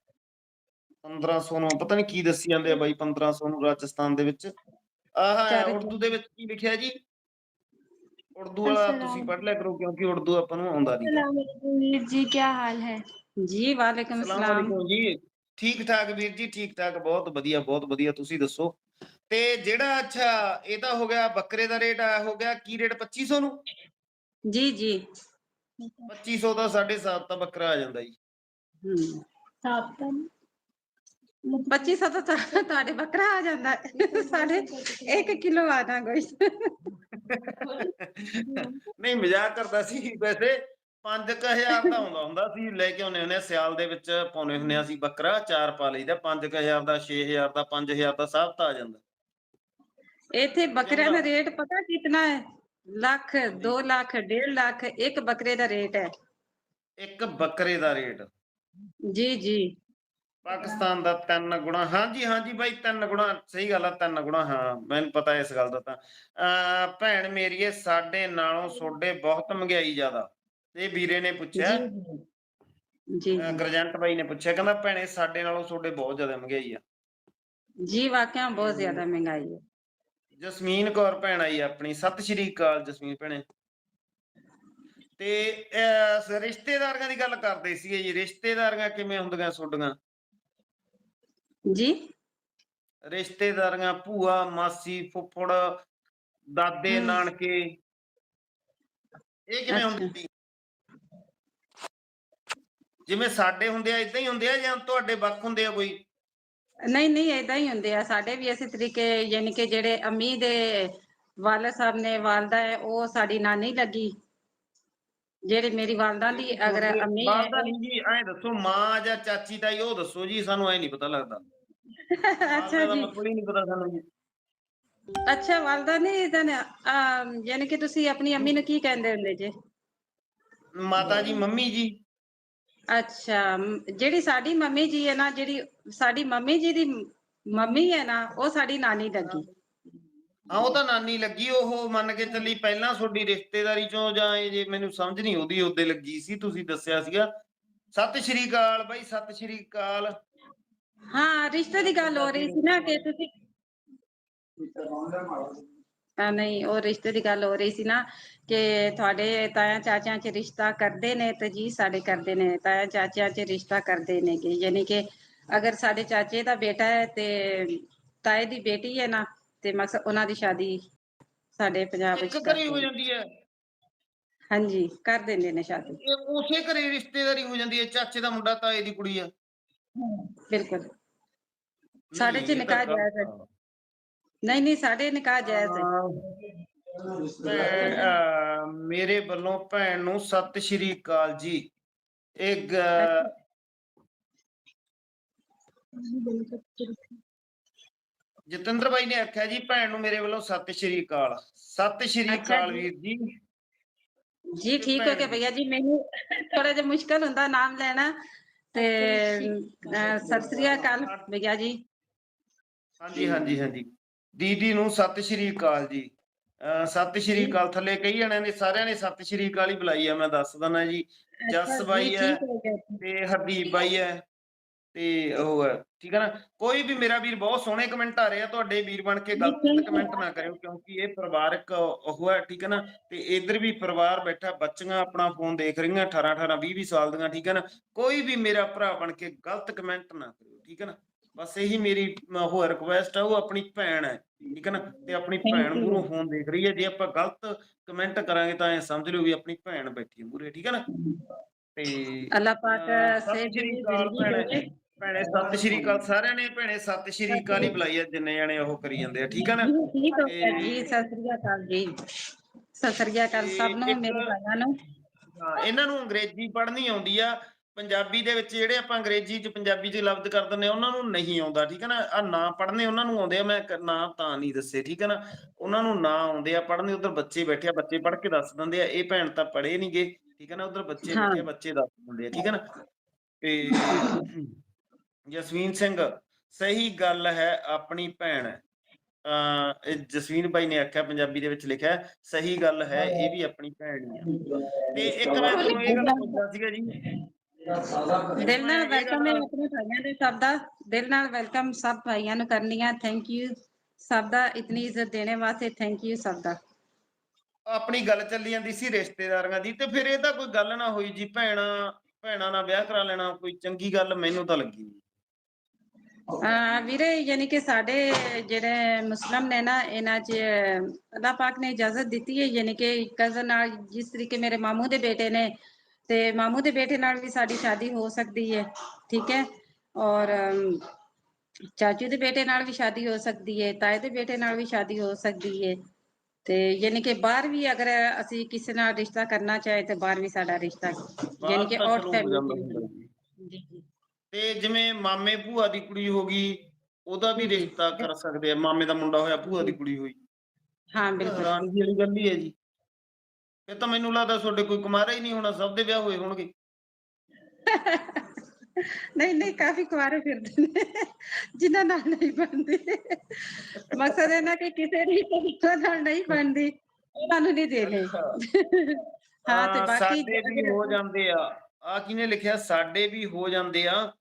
1500 ਨੂੰ ਪਤਾ ਨਹੀਂ ਕੀ ਦੱਸੀ ਜਾਂਦੇ ਆ ਬਾਈ 1500 ਨੂੰ ਰਾਜਸਥਾਨ ਦੇ ਵਿੱਚ। ਆਹ ਚਾਰੇ ਉਰਦੂ ਦੇ ਵਿੱਚ ਕੀ ਲਿਖਿਆ ਜੀ ਉਰਦੂ ਵਾਲਾ ਤੁਸੀਂ ਪੜ੍ਹ ਲਿਆ ਕਰੋ ਕਿਉਂਕਿ ਉਰਦੂ ਆਪਾਂ ਨੂੰ ਆਉਂਦਾ ਨਹੀਂ वीर जी क्या हाल है ਜੀ ਵਾਲੇਕੁਮ ਅਸਲਾਮ ਅਸਲਾਮ ਵਾਲੇਕੁਮ ਜੀ ਠੀਕ ਠਾਕ ਵੀਰ ਜੀ ਠੀਕ ਠਾਕ ਬਹੁਤ ਵਧੀਆ ਬਹੁਤ ਵਧੀਆ ਤੁਸੀਂ ਦੱਸੋ ਤੇ ਜਿਹੜਾ ਅੱਛਾ ਇਹ ਤਾਂ ਹੋ ਗਿਆ ਬੱਕਰੇ ਦਾ ਰੇਟ ਆ ਹੋ ਗਿਆ ਕੀ ਰੇਟ 2500 ਨੂੰ ਜੀ ਜੀ 2500 ਦਾ 7.5 ਤਾਂ ਬੱਕਰਾ ਆ ਜਾਂਦਾ ਜੀ ਹਮ साफ 2500 ਤਾਂ ਤੁਹਾ- ਤੁਹਾਡੇ ਬੱਕਰਾ ਆ ਜਾਂਦਾ। ਹੈ। ਸਾਡੇ 1 ਕਿਲੋ ਆਣਾ ਗੋਸ਼ਤ ਨਹੀਂ ਮਜ਼ਾਕ ਕਰਦਾ ਸੀ ਵੈਸੇ। 5000 ਦਾ ਆਉਂਦਾ ਹੁੰਦਾ ਸੀ ਲੈ ਕੇ ਆਉਨੇ ਹੁੰਦੇ ਆ ਸਿਆਲ ਦੇ ਵਿੱਚ ਪਾਉਨੇ ਹੁੰਦੇ ਆ ਅਸੀਂ ਬੱਕਰਾ ਚਾਰ ਪਾ ਲਈਦਾ 5000 ਦਾ 6000 ਦਾ 5000 ਦਾ ਸਭ ਤਾਂ ਆ ਜਾਂਦਾ। ਇੱਥੇ ਬੱਕਰਿਆਂ ਦਾ ਰੇਟ ਪਤਾ ਕਿਤਨਾ ਹੈ? ਲੱਖ 2 ਲੱਖ 1.5 ਲੱਖ ਇੱਕ ਬੱਕਰੇ ਦਾ ਰੇਟ ਹੈ। ਇੱਕ ਬੱਕਰੇ ਦਾ ਰੇਟ। ਜੀ ਜੀ। ਪਾਕਿਸਤਾਨ ਦਾ ਤਿੰਨ ਗੁਣਾ ਹਾਂਜੀ ਹਾਂਜੀ ਬਾਈ ਤਿੰਨ ਗੁਣਾ ਸਹੀ ਗੱਲ ਆ ਤਿੰਨ ਗੁਣਾ ਹਾਂ ਮੈਨੂੰ ਪਤਾ ਇਸ ਗੱਲ ਦਾ ਤਾਂ। ਭੈਣ ਮੇਰੀਏ ਸਾਡੇ ਨਾਲੋਂ ਸੋਡੇ ਬਹੁਤ ਮਹਿੰਗਾਈ ਜ਼ਿਆਦਾ। ਇਹ ਵੀਰੇ ਨੇ ਪੁੱਛਿਆ। ਜੀ ਗਰਜੰਟ ਬਾਈ ਨੇ ਪੁੱਛਿਆ ਕਹਿੰਦਾ ਭੈਣੇ ਸਾਡੇ ਨਾਲੋਂ ਸੋਡੇ ਬਹੁਤ ਜ਼ਿਆਦਾ ਮਹਿੰਗਾਈ ਆ। ਜੀ ਵਾਕਿਆ ਬਹੁਤ ਜ਼ਿਆਦਾ ਮਹਿੰਗਾਈ ਹੈ ਜਸਮੀਨ ਕੌਰ ਭੈਣ ਆਈ ਆਪਣੀ ਸਤਿ ਸ਼੍ਰੀ ਅਕਾਲ ਜਸਮੀਨ ਭੈਣੇ। ਤੇ ਅਹ ਰਿਸ਼ਤੇਦਾਰੀਆਂ ਦੀ ਗੱਲ ਕਰਦੇ ਸੀਗੇ ਜੀ ਰਿਸ਼ਤੇਦਾਰੀਆਂ ਕਿਵੇਂ ਹੁੰਦੀਆਂ ਤੁਹਾਡੀਆਂ ਜੀ। ਰਿਸ਼ਤੇਦਾਰੀਆਂ ਭੂਆ ਮਾਸੀ ਫੁੱਫੜ ਦਾਦੇ ਹਮ। ਨਾਨਕੇ। ਇਹ ਕਿਵੇਂ ਅੱਛਾ। ਹੁੰਦੀ? ਜਿਵੇਂ ਸਾਡੇ ਹੁੰਦੇ ਆ ਇਦਾਂ ਹੀ ਹੁੰਦੇ ਆ ਜਾਂ ਤੁਹਾਡੇ ਵੱਖ ਹੁੰਦੇ ਆ ਕੋਈ? ਨਹੀਂ ਨਹੀਂ ਏਦਾਂ ਹੀ ਹੁੰਦੇ ਆ। ਸਾਡੇ ਵੀ ਇਸੇ ਤਰੀਕੇ ਯਾਨੀ ਕਿ ਜਿਹੜੇ ਅੰਮੀ ਦੇ ਵਾਲਦ ਸਾਹਿਬ ਨੇ ਵਾਲਦਾ ਹੈ ਉਹ ਸਾਡੀ ਨਾਨੀ ਲੱਗੀ। ਜਿਹੜੀ ਮੇਰੀ ਵਾਲਦਾ ਦੀ ਅਗਰ ਅੰਮੀ ਹੈ ਬਾਲਦਾ ਨਹੀਂ ਜੀ ਐਂ ਦੱਸੋ ਮਾਂ ਜਾਂ ਚਾਚੀ ਤਾਈ ਉਹ ਦੱਸੋ ਜੀ ਸਾਨੂੰ ਐ ਨਹੀਂ ਪਤਾ ਲੱਗਦਾ। ਅੱਛਾ ਜੀ। ਹੀ ਨਹੀਂ ਪਤਾ ਸਾਨੂੰ ਜੀ। ਅੱਛਾ ਵਾਲਦਾ ਨਹੀਂ ਤਾਂ ਯਾਨੀ ਕਿ ਤੁਸੀਂ ਆਪਣੀ ਅੰਮੀ ਨੂੰ ਕੀ ਕਹਿੰਦੇ ਹੁੰਦੇ ਜੇ? ਮਾਤਾ ਜੀ ਮੰਮੀ ਜੀ। ਅੱਛਾ ਜਿਹੜੀ ਸਾਡੀ ਮੰਮੀ ਜੀ ਹੈ ਨਾ ਜਿਹੜੀ ਸਾਡੀ ਮੰਮੀ ਜੀ ਦੀ ਮੰਮੀ ਹੈ ਨਾ ਉਹ ਸਾਡੀ ਨਾਨੀ ਲੱਗੀ। ਹਾਂ ਉਹ ਤਾਂ ਨਾਨੀ ਲੱਗੀ ਉਹ ਮੰਨ ਕੇ ਚੱਲੀ ਪਹਿਲਾਂ ਤੁਹਾਡੀ ਰਿਸ਼ਤੇਦਾਰੀ ਚੋਂ ਜਾਂ ਇਹ ਜੇ ਮੈਨੂੰ ਸਮਝ ਨਹੀਂ ਆਉਂਦੀ ਉਹਦੇ ਲੱਗੀ ਸੀ ਤੁਸੀਂ ਦੱਸਿਆ ਸੀਗਾ। ਸਤਿ ਸ਼੍ਰੀ ਅਕਾਲ ਬਾਈ ਸਤਿ ਸ਼੍ਰੀ ਅਕਾਲ। ਹਾਂ ਰਿਸ਼ਤੇ ਦੀ ਗੱਲ ਹੋ ਰਹੀ ਸੀ ਨਾ ਕਿ ਤੁਸੀਂ ਆ ਨਹੀਂ ਉਹ ਰਿਸ਼ਤੇ ਦੀ ਗੱਲ ਹੋ ਰਹੀ ਸੀ ਨਾ ਕਿ ਤੁਹਾਡੇ ਤਾਇਆ ਚਾਚਿਆਂ 'ਚ ਰਿਸ਼ਤਾ ਕਰਦੇ ਨੇ ਤੇ ਜੀ ਸਾਡੇ ਕਰਦੇ ਨੇ ਤਾਇਆ ਚਾਚਿਆਂ 'ਚ ਰਿਸ਼ਤਾ ਕਰਦੇ ਨੇ ਕਿ ਯਾਨੀ ਕਿ ਅਗਰ ਸਾਡੇ ਚਾਚੇ ਦਾ ਬੇਟਾ ਹੈ ਤੇ ਤਾਏ ਦੀ ਬੇਟੀ ਹੈ ਨਾ ਤੇ ਮਕਸਦ ਉਹਨਾਂ ਦੀ ਸ਼ਾਦੀ ਸਾਡੇ ਪੰਜਾਬ ਵਿੱਚ ਇੱਕ ਘਰੇ ਹੋ। ਜਾਂਦੀ ਹੈ? ਹਾਂਜੀ ਕਰ ਦਿੰਦੇ ਨੇ ਸ਼ਾਦੀ। ਇਹ ਉਸੇ ਘਰੇ ਰਿਸ਼ਤੇਦਾਰੀ ਹੋ ਜਾਂਦੀ ਹੈ ਚਾਚੇ ਦਾ ਮੁੰਡਾ ਤਾਏ ਦੀ ਕੁੜੀ ਆ ਨਿਕਾਹ ਜਾਇਜ਼ ਹੈ। ਅਹ, ਮੇਰੇ ਵੱਲੋਂ ਭੈਣ ਨੂੰ ਸਤਿ ਸ਼੍ਰੀ ਅਕਾਲ ਜੀ। ਗ- ਜਤਿੰਦਰ ਬਾਈ ਨੇ ਆਖਿਆ ਜੀ ਭੈਣ ਨੂੰ ਮੇਰੇ ਵੱਲੋਂ ਸਤਿ ਸ਼੍ਰੀ ਅਕਾਲ। ਸਤਿ ਸ਼੍ਰੀ ਅਕਾਲ। ਵੀਰ ਜੀ। ਜੀ ਠੀਕ ਹੋ ਕੇ ਭਈਆ ਜੀ ਮੈਨੂੰ ਥੋੜਾ ਜਿਹਾ ਮੁਸ਼ਕਲ ਹੁੰਦਾ ਨਾਮ ਲੈਣਾ। ਤੇ ਅਹ, ਸਤਿ ਸ੍ਰੀ ਅਕਾਲ ਜੀ। ਹਾਂਜੀ ਹਾਂਜੀ ਹਾਂਜੀ। ਦੀਦੀ ਨੂੰ ਸਤਿ ਸ਼੍ਰੀ ਅਕਾਲ ਜੀ। ਅਹ, ਸਤਿ ਸ਼੍ਰੀ ਅਕਾਲ ਥੱਲੇ ਕਈ ਜਣਿਆਂ ਨੇ ਸਾਰਿਆਂ ਨੇ ਸਤਿ ਸ਼੍ਰੀ ਅਕਾਲ ਹੀ ਬੁਲਾਈ ਆ ਮੈਂ ਦੱਸ ਦਿੰਦਾ ਜੀ। ਜੱਸ ਅੱਛਾ ਜੀ, ਬਾਈ ਹੈ ਠੀਕ ਹੋ ਗਿਆ ਜੀ। ਤੇ ਹਰਦੀਪ ਬਾਈ ਹੈ। ਤੇ ਉਹ ਠੀਕ ਹੈ ਨਾ? ਕੋਈ ਵੀ ਮੇਰਾ ਵੀਰ ਬਹੁਤ ਸੋਹਣੇ ਕਮੈਂਟ ਆ ਰਹੇ ਆ ਤੁਹਾਡੇ ਵੀਰ ਬਣ ਕੇ ਗਲਤ ਕਮੈਂਟ ਨਾ ਕਰਿਓ ਕਿਉਂਕਿ ਇਹ ਪਰਿਵਾਰਕ ਉਹ ਹੈ ਠੀਕ ਹੈ ਨਾ? ਤੇ ਇਧਰ ਵੀ ਪਰਿਵਾਰ ਬੈਠਾ ਬੱਚੀਆਂ ਆਪਣਾ ਫੋਨ ਦੇਖ ਰਹੀਆਂ 18 18 20 20 ਸਾਲ ਦੀਆਂ ਠੀਕ ਹੈ ਨਾ? ਕੋਈ ਵੀ ਮੇਰਾ ਭਰਾ ਬਣ ਕੇ ਗਲਤ ਕਮੈਂਟ ਨਾ ਕਰਿਓ ਠੀਕ ਹੈ ਨਾ? ਬਸ ਇਹੀ ਮੇਰੀ ਉਹ ਰਿਕੁਐਸਟ ਹੈ ਉਹ ਆਪਣੀ ਭੈਣ ਹੈ ਠੀਕ ਹੈ ਨਾ? ਤੇ ਆਪਣੀ ਭੈਣ ਮੂਹਰੋਂ ਫੋਨ ਦੇਖ ਰਹੀ ਹੈ ਜੇ ਆਪਾਂ ਗਲਤ ਕਮੈਂਟ ਕਰਾਂਗੇ ਤਾਂ ਐ ਸਮਝ ਲਿਓ ਵੀ ਆਪਣੀ ਭੈਣ ਬੈਠੀ ਹੈ ਮੂਹਰੇ ਠੀਕ ਹੈ ਨਾ? ਤੇ ਅੱਲਾਹ ਪਾਕ ਸਤਿ ਸੇਬ ਸ਼੍ਰੀ ਦੀ ਜ਼ਿੰਦਗੀ ਭੈਣੇ। ਸਤਿ ਸ਼੍ਰੀ ਅਕਾਲ ਸਾਰਿਆਂ ਨੇ। ਭੈਣੇ ਸਤਿ ਸ਼੍ਰੀ ਅਕਾਲ ਹੀ ਬੁਲਾਈ ਆ ਜਿੰਨੇ ਜਣੇ ਉਹ ਕਰੀ ਜਾਂਦੇ ਆ ਠੀਕ ਹੈ ਨਾ? ਜੀ, ਠੀਕ ਹੋ ਗਿਆ ਤੇ- ਜੀ ਸਤਿ ਸ੍ਰੀ ਅਕਾਲ ਜੀ। ਸਤਿ ਸ੍ਰੀ ਅਕਾਲ ਸਭ ਨੂੰ ਮੇਰੇ ਭਾਈਆਂ ਨੂੰ। ਹਾਂ ਇਹਨਾਂ ਨੂੰ ਅੰਗਰੇਜ਼ੀ ਪੜ੍ਹਨੀ ਆਉਂਦੀ ਆ। ਪੰਜਾਬੀ ਦੇ ਵਿੱਚ ਜਿਹੜੇ ਆਪਾਂ ਅੰਗਰੇਜ਼ੀ ਚ ਪੰਜਾਬੀ ਚ ਲਫ਼ਜ਼ ਕਰ ਦਿੰਦੇ ਆ ਉਹਨਾਂ ਨੂੰ ਨਹੀਂ ਆਉਂਦਾ ਠੀਕ ਹੈ ਨਾ? ਆ ਨਾ ਪੜ੍ਹਨੇ ਉਹਨਾਂ ਨੂੰ ਆਉਂਦੇ ਆ ਮੈਂ ਨਾਂ ਤਾਂ ਨਹੀਂ ਦੱਸੇ ਠੀਕ ਹੈ ਨਾ? ਉਹਨਾਂ ਨੂੰ ਨਾ ਆਉਂਦੇ ਆ ਪੜ੍ਹਨੇ ਉਧਰ ਬੱਚੇ ਬੈਠੇ ਆ ਬੱਚੇ ਪੜ੍ਹ ਕੇ ਦੱਸ ਦਿੰਦੇ ਆ ਇਹ ਭੈਣ ਤਾਂ ਪੜ੍ਹੇ ਨਹੀਂਗੇ ਠੀਕ ਹੈ ਨਾ? ਉਧਰ ਬੱਚੇ। ਬੈਠੇ ਆ ਬੱਚੇ ਦੱਸ ਦਿੰਦੇ ਆ ਠੀਕ ਹੈ ਨਾ? ਤੇ ਜਸਵੀਨ ਸਿੰਘ ਸਹੀ ਗੱਲ ਹੈ ਆਪਣੀ ਭੈਣ। ਇਹ ਜਸਵੀਨ ਬਾਈ ਨੇ ਆਖਿਆ ਪੰਜਾਬੀ ਦੇ ਵਿੱਚ ਲਿਖਿਆ ਸਹੀ ਗੱਲ ਹੈ ਇਹ ਵੀ ਆਪਣੀ ਭੈਣ ਹੀ ਆ। ਤੇ ਇੱਕ ਮੈਂ ਤੁਹਾਨੂੰ ਇਹ ਗੱਲ ਪੁੱਛਦਾ ਸੀਗਾ ਜੀ। ਦਿਲ ਨਾਲ ਵੈਲਕਮ ਹੈ ਆਪਣੇ ਭਾਈਆਂ ਦੇ ਸਭ ਦਾ। ਦਿਲ ਨਾਲ ਵੈਲਕਮ ਸਭ ਭਾਈਆਂ ਨੂੰ ਕਰਨੀ ਆ ਥੈਂਕ ਯੂ ਸਭ ਦਾ ਇਤਨੀ ਇੱਜ਼ਤ ਦੇਣੇ ਵਾਸਤੇ ਥੈਂਕ ਯੂ ਸਭ ਦਾ। ਆਪਣੀ ਗੱਲ ਚੱਲੀ ਜਾਂਦੀ ਸੀ ਰਿਸ਼ਤੇਦਾਰੀਆਂ ਦੀ ਤੇ ਫਿਰ ਇਹ ਤਾਂ ਕੋਈ ਗੱਲ ਨਾ ਹੋਈ ਜੀ। ਭੈਣਾ ਭੈਣਾਂ ਨਾਲ ਵਿਆਹ ਕਰਾ ਲੈਣਾ ਕੋਈ ਚੰਗੀ ਗੱਲ ਮੈਨੂੰ ਤਾਂ ਲੱਗੀ ਨਹੀਂ ਵੀਰੇ ਯਾਨੀ ਕਿ ਸਾਡੇ ਜਿਹੜੇ ਮੁਸਲਮ ਨੇ ਨਾ ਇਹਨਾਂ 'ਚ ਅੱਲਾਹ ਪਾਕ ਨੇ ਇਜਾਜ਼ਤ ਦਿੱਤੀ ਹੈ। ਯਾਨੀ ਕਿ ਕਜ਼ਨ ਨਾਲ ਜਿਸ ਤਰੀਕੇ ਮੇਰੇ ਮਾਮੂ ਦੇ ਬੇਟੇ ਨੇ ਤੇ ਮਾਮੂ ਦੇ ਬੇਟੇ ਨਾਲ ਵੀ ਸਾਡੀ ਸ਼ਾਦੀ ਹੋ ਸਕਦੀ ਹੈ ਠੀਕ ਹੈ? ਔਰ ਚਾਚੂ ਦੇ ਬੇਟੇ ਨਾਲ ਵੀ ਸ਼ਾਦੀ ਹੋ ਸਕਦੀ ਹੈ ਤਾਏ ਦੇ ਬੇਟੇ ਨਾਲ ਵੀ ਸ਼ਾਦੀ ਹੋ ਸਕਦੀ ਹੈ। ਤੇ ਯਾਨੀ ਕਿ ਬਾਹਰ ਵੀ ਅਗਰ ਅਸੀਂ ਕਿਸੇ ਨਾਲ ਰਿਸ਼ਤਾ ਕਰਨਾ ਚਾਹੇ ਤੇ ਬਾਹਰ ਵੀ ਸਾਡਾ ਰਿਸ਼ਤਾ ਯਾਨੀ ਕਿ ਜਾਂਦਾ ਫੈਮਿਲੀ। ਜੀ ਜੀ। ਤੇ ਜਿਵੇਂ ਮਾਮੇ ਭੂਆ ਦੀ ਕੁੜੀ ਹੋ ਗਈ ਉਹਦਾ ਵੀ। ਰਿਸ਼ਤਾ ਕਰ ਸਕਦੇ ਆ। ਮਾਮੇ ਦਾ ਮੁੰਡਾ ਹੋਇਆ ਭੂਆ ਦੀ ਕੁੜੀ ਹੋਈ। ਹਾਂ ਬਿਲਕੁਲ। ਹੈਰਾਨ ਦੀ ਵਾਲੀ ਗੱਲ ਹੀ ਹੈ ਜੀ। ਇਹ ਤਾਂ ਮੈਨੂੰ ਲੱਗਦਾ ਤੁਹਾਡੇ ਕੋਈ ਕੁਮਾਰਾ ਹੀ ਨਹੀਂ ਹੋਣਾ ਸਭ ਦੇ ਵਿਆਹ ਹੋਏ ਹੋਣਗੇ। ਨਹੀਂ ਨਹੀਂ ਕਾਫੀ ਕੁਆਰੇ ਫਿਰਦੇ ਨੇ ਜਿਨ੍ਹਾਂ ਨਾਲ ਨਹੀਂ ਬਣਦੀ। ਮਕਸਦ ਇਹ ਨਾ ਕਿ ਕਿਸੇ ਦੀ ਤਰੀਕੇ ਨਾਲ ਨਹੀਂ ਬਣਦੀ ਉਹਨਾਂ ਨੂੰ ਨਹੀਂ ਦੇਣੇ। ਹਾਂ ਤੇ ਬਾਕੀ ਸਾਡੇ ਵੀ ਹੋ ਜਾਂਦੇ ਆ। ਆ ਕਿਨੇ ਲਿਖਿਆ? ਸਾਡੇ ਵੀ ਹੋ ਜਾਂਦੇ ਆ।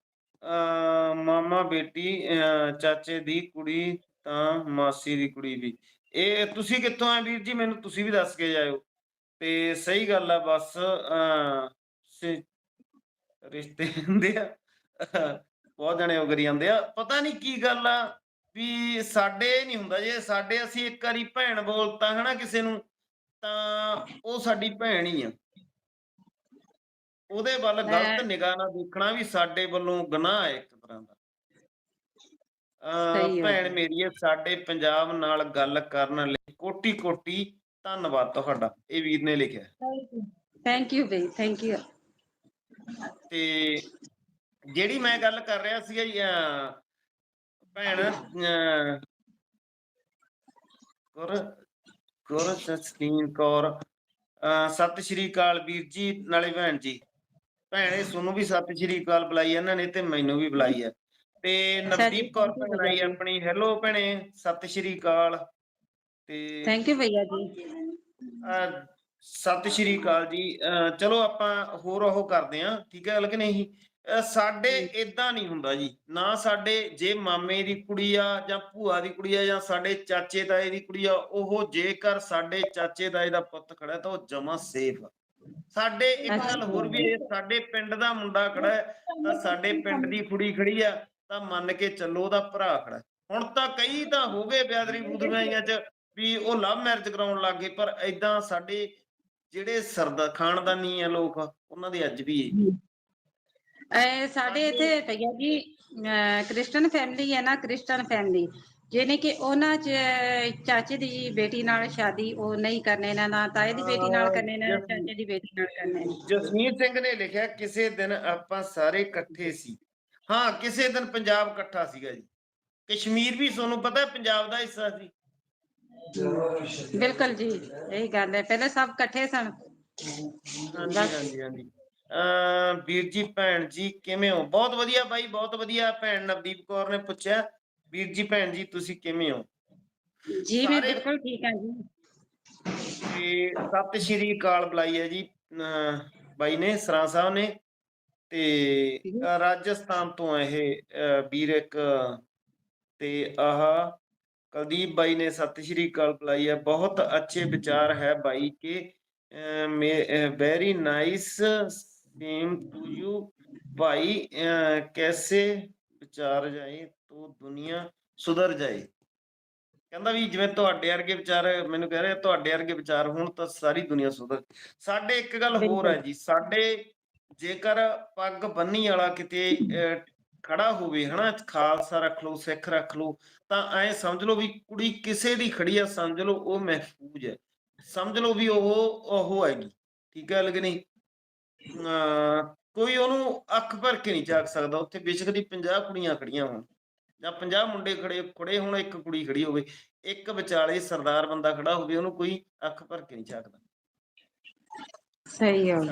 ਮਾਮਾ ਬੇਟੀ ਚਾਚੇ ਦੀ ਕੁੜੀ ਤਾਂ ਮਾਸੀ ਦੀ ਕੁੜੀ ਵੀ। ਇਹ ਤੁਸੀਂ ਕਿੱਥੋਂ ਆ ਵੀਰ ਜੀ? ਮੈਨੂੰ ਤੁਸੀਂ ਵੀ ਦੱਸ ਕੇ ਜਾਇਓ। ਤੇ ਸਹੀ ਗੱਲ ਆ, ਬਸ, ਅਹ ਰਿਸ਼ਤੇ ਹੁੰਦੇ ਆ। ਬਹੁਤ ਜਣੇ ਉਗਰੀ ਜਾਂਦੇ ਆ। ਪਤਾ ਨਹੀਂ ਕੀ ਗੱਲ ਆ ਵੀ ਸਾਡੇ ਨਹੀਂ ਹੁੰਦਾ ਜੇ, ਸਾਡੇ ਅਸੀਂ ਇੱਕ ਵਾਰੀ ਭੈਣ ਬੋਲਤਾ ਹਨਾ ਕਿਸੇ ਨੂੰ, ਤਾਂ ਉਹ ਸਾਡੀ ਭੈਣ ਹੀ ਆ। ਉਹਦੇ ਵੱਲ ਗਲਤ ਨਿਗਾਹ ਨਾਲ ਦੇਖਣਾ ਵੀ ਸਾਡੇ ਵੱਲੋਂ ਗੁਨਾਹ ਹੈ ਇੱਕ ਤਰ੍ਹਾਂ ਦਾ। ਭੈਣ ਮੇਰੀ ਸਾਡੇ ਪੰਜਾਬ ਨਾਲ ਗੱਲ ਕਰਨ ਲਈ ਕੋਟੀ ਕੋਟੀ ਧੰਨਵਾਦ ਤੁਹਾਡਾ ਇਹ ਵੀਰ ਨੇ ਲਿਖਿਆ। ਥੈਂਕ ਯੂ ਬਈ ਥੈਂਕ ਯੂ ਤੇ ਜਿਹੜੀ ਮੈਂ ਗੱਲ ਕਰ ਰਿਹਾ ਅਹ, ਭੈਣ ਗੁਰ ਗੁਰ ਸਸਕੀਨ ਕੌਰ ਸਤਿ ਸ਼੍ਰੀ ਅਕਾਲ ਵੀਰ ਜੀ ਨਾਲੇ ਭੈਣ ਜੀ। ਭੈਣੇ ਤੁਹਾਨੂੰ ਵੀ ਸਤਿ ਸ਼੍ਰੀ ਅਕਾਲ ਬੁਲਾਈ ਇਹਨਾਂ ਨੇ ਤੇ ਮੈਨੂੰ ਵੀ ਬੁਲਾਈ ਹੈ ਤੇ ਨਵਦੀਪ ਕੌਰ ਭੈਣ ਆਈ ਆਪਣੀ। ਹੈਲੋ ਭੈਣੇ ਸਤਿ ਸ਼੍ਰੀ ਅਕਾਲ। ਤੇ ਥੈਂਕ ਯੂ ਭਈਆ ਜੀ। ਸਤਿ ਸ਼੍ਰੀ ਅਕਾਲ ਜੀ। ਚਲੋ ਆਪਾਂ ਹੋਰ ਉਹ ਕਰਦੇ ਆਂ ਠੀਕ ਹੈ ਨਹੀਂ? ਅਹ ਸਾਡੇ ਇਦਾਂ ਨਹੀਂ ਹੁੰਦਾ ਜੀ। ਨਾ ਸਾਡੇ ਜੇ ਮਾਮੇ ਦੀ ਕੁੜੀ ਆ ਜਾਂ ਭੂਆ ਦੀ ਕੁੜੀ ਆ ਜਾਂ ਸਾਡੇ ਚਾਚੇ ਤਾਏ ਦੀ ਕੁੜੀ ਆ ਉਹ ਜੇਕਰ ਸਾਡੇ ਚਾਚੇ ਤਾਏ ਦਾ ਪੁੱਤ ਖੜਾ ਤਾਂ ਉਹ ਜਮਾ ਸੇਫ ਆ। ਸਾਡੇ ਇੱਕ ਗੱਲ ਹੋਰ ਵੀ ਹੈ ਸਾਡੇ ਪਿੰਡ ਦਾ ਮੁੰਡਾ ਖੜਾ ਤਾਂ ਸਾਡੇ ਪਿੰਡ ਦੀ ਕੁੜੀ ਖੜੀ ਆ ਤਾਂ ਮੰਨ ਕੇ ਚੱਲੋ ਉਹਦਾ ਭਰਾ ਖੜਾ। ਹੁਣ ਤਾਂ ਕਈ ਤਾਂ ਹੋ ਗਏ ਬਿਆਦਰੀ ਬੂਦਗਾਈਆਂ 'ਚ ਵੀ ਉਹ ਲਵ ਮੈਰਿਜ ਕਰਾਉਣ ਲੱਗ ਗਏ ਪਰ ਐਦਾਂ ਸਾਡੇ ਜਿਹੜੇ ਸਰਦਾ ਖਾਨਦਾਨੀ ਆ ਲੋਕ ਉਹਨਾਂ ਦੇ ਅੱਜ ਵੀ। ਐ ਸਾਡੇ ਇੱਥੇ ਭਈਆ ਜੀ ਕ੍ਰਿਸਚਨ ਫੈਮਿਲੀ ਹੈ ਨਾ ਕ੍ਰਿਸਚਨ ਫੈਮਿਲੀ ਜਿਹਨੇ ਕਿ ਉਹਨਾਂ ਚ ਚਾਚੇ ਦੀ ਬੇਟੀ ਨਾਲ ਸ਼ਾਦੀ ਉਹ ਨਹੀਂ ਕਰਨੇ ਨਾ ਨਾ ਤਾਏ ਦੀ ਬੇਟੀ ਨਾਲ ਕਰਨੇ ਨਾ ਚਾਚੇ ਦੀ ਬੇਟੀ ਨਾਲ ਕਰਨੇ। ਜਸਮੀਤ ਸਿੰਘ ਨੇ ਲਿਖਿਆ ਕਿਸੇ ਦਿਨ ਆਪਾਂ ਸਾਰੇ ਇਕੱਠੇ ਸੀ। ਹਾਂ ਕਿਸੇ ਦਿਨ ਪੰਜਾਬ ਇਕੱਠਾ ਸੀਗਾ ਜੀ। ਕਸ਼ਮੀਰ ਵੀ ਤੁਹਾਨੂੰ ਪਤਾ ਪੰਜਾਬ ਦਾ ਹਿੱਸਾ ਸੀ। ਬਿਲਕੁਲ ਜੀ ਇਹੀ ਗੱਲ ਹੈ। ਪਹਿਲੇ ਸਭ ਇਕੱਠੇ ਸਨ। ਹਾਂਜੀ ਹਾਂਜੀ ਹਾਂਜੀ। ਅਹ ਵੀਰ ਜੀ ਭੈਣ ਜੀ ਕਿਵੇਂ ਹੋ? ਬਹੁਤ ਵਧੀਆ ਬਾਈ ਬਹੁਤ ਵਧੀਆ। ਭੈਣ ਨਵਦੀਪ ਕੌਰ ਨੇ ਪੁੱਛਿਆ ਵੀਰ ਜੀ ਭੈਣ ਜੀ ਤੁਸੀਂ ਕਿਵੇਂ ਹੋ? ਜੀ ਮੈਂ ਬਿਲਕੁਲ ਠੀਕ ਹਾਂ ਜੀ। ਤੇ ਸਤਿ ਸ਼੍ਰੀ ਅਕਾਲ ਬੁਲਾਈ ਹੈ ਜੀ ਬਾਈ ਨੇ ਸਰਾਂ ਸਾਹਿਬ ਨੇ ਤੇ ਰਾਜਸਥਾਨ ਤੋਂ ਇਹ ਵੀਰ ਇੱਕ ਤੇ ਆਹ ਕੁਲਦੀਪ ਬਾਈ ਨੇ ਸਤਿ ਸ਼੍ਰੀ ਅਕਾਲ ਬੁਲਾਈ ਹੈ। ਬਹੁਤ ਅੱਛੇ ਵਿਚਾਰ ਹੈ ਬਾਈ ਕੇ very nice same to you ਭਾਈ कैसे ਵਿਚਾਰ ਜਾਏ ਤੋ ਦੁਨੀਆ ਸੁਧਰ ਜਾਏ। ਕਹਿੰਦਾ ਵੀ ਜਿਵੇਂ ਤੁਹਾਡੇ ਵਰਗੇ ਵਿਚਾਰ ਮੈਨੂੰ ਕਹਿ ਰਿਹਾ ਤੁਹਾਡੇ ਵਰਗੇ ਵਿਚਾਰ ਹੋਣ ਤਾਂ ਸਾਰੀ ਦੁਨੀਆ ਸੁਧਰ ਸਾਡੇ ਇੱਕ ਗੱਲ ਹੋਰ ਹੈ ਜੀ ਸਾਡੇ ਜੇਕਰ ਪੱਗ ਬੰਨੀ ਵਾਲਾ ਕਿਤੇ ਖੜਾ ਹੋਵੇ ਹਨਾ ਖਾਲਸਾ ਰੱਖ ਲਓ ਸਿੱਖ ਰੱਖ ਲਓ ਤਾਂ ਐ ਸਮਝ ਲਓ ਵੀ ਕੁੜੀ ਕਿਸੇ ਦੀ ਖੜੀ ਆ ਸਮਝ ਲਓ ਉਹ ਮਹਿਫੂਜ਼ ਹੈ। ਸਮਝ ਲਓ ਵੀ ਉਹ ਉਹ ਹੈਗੀ ਠੀਕ ਹੈ ਲਗੇ ਨਹੀਂ? ਕੋਈ ਉਹਨੂੰ ਅੱਖ ਭਰ ਕੇ ਨਹੀਂ ਝਾਕ ਸਕਦਾ। ਉੱਥੇ ਬੇਸ਼ੱਕ ਦੀ 50 ਕੁੜੀਆਂ ਖੜੀਆਂ ਹੋਣ। ਜਾਂ 50 ਮੁੰਡੇ ਖੜੇ ਖੜੇ ਹੋਣ ਇੱਕ ਕੁੜੀ ਖੜੀ ਹੋਵੇ। ਇੱਕ ਵਿਚਾਲੇ ਸਰਦਾਰ ਬੰਦਾ ਖੜਾ ਹੋਵੇ ਉਹਨੂੰ ਕੋਈ ਅੱਖ ਭਰ ਕੇ ਨਹੀਂ ਝਾਕਦਾ ਸਹੀ ਹੋ।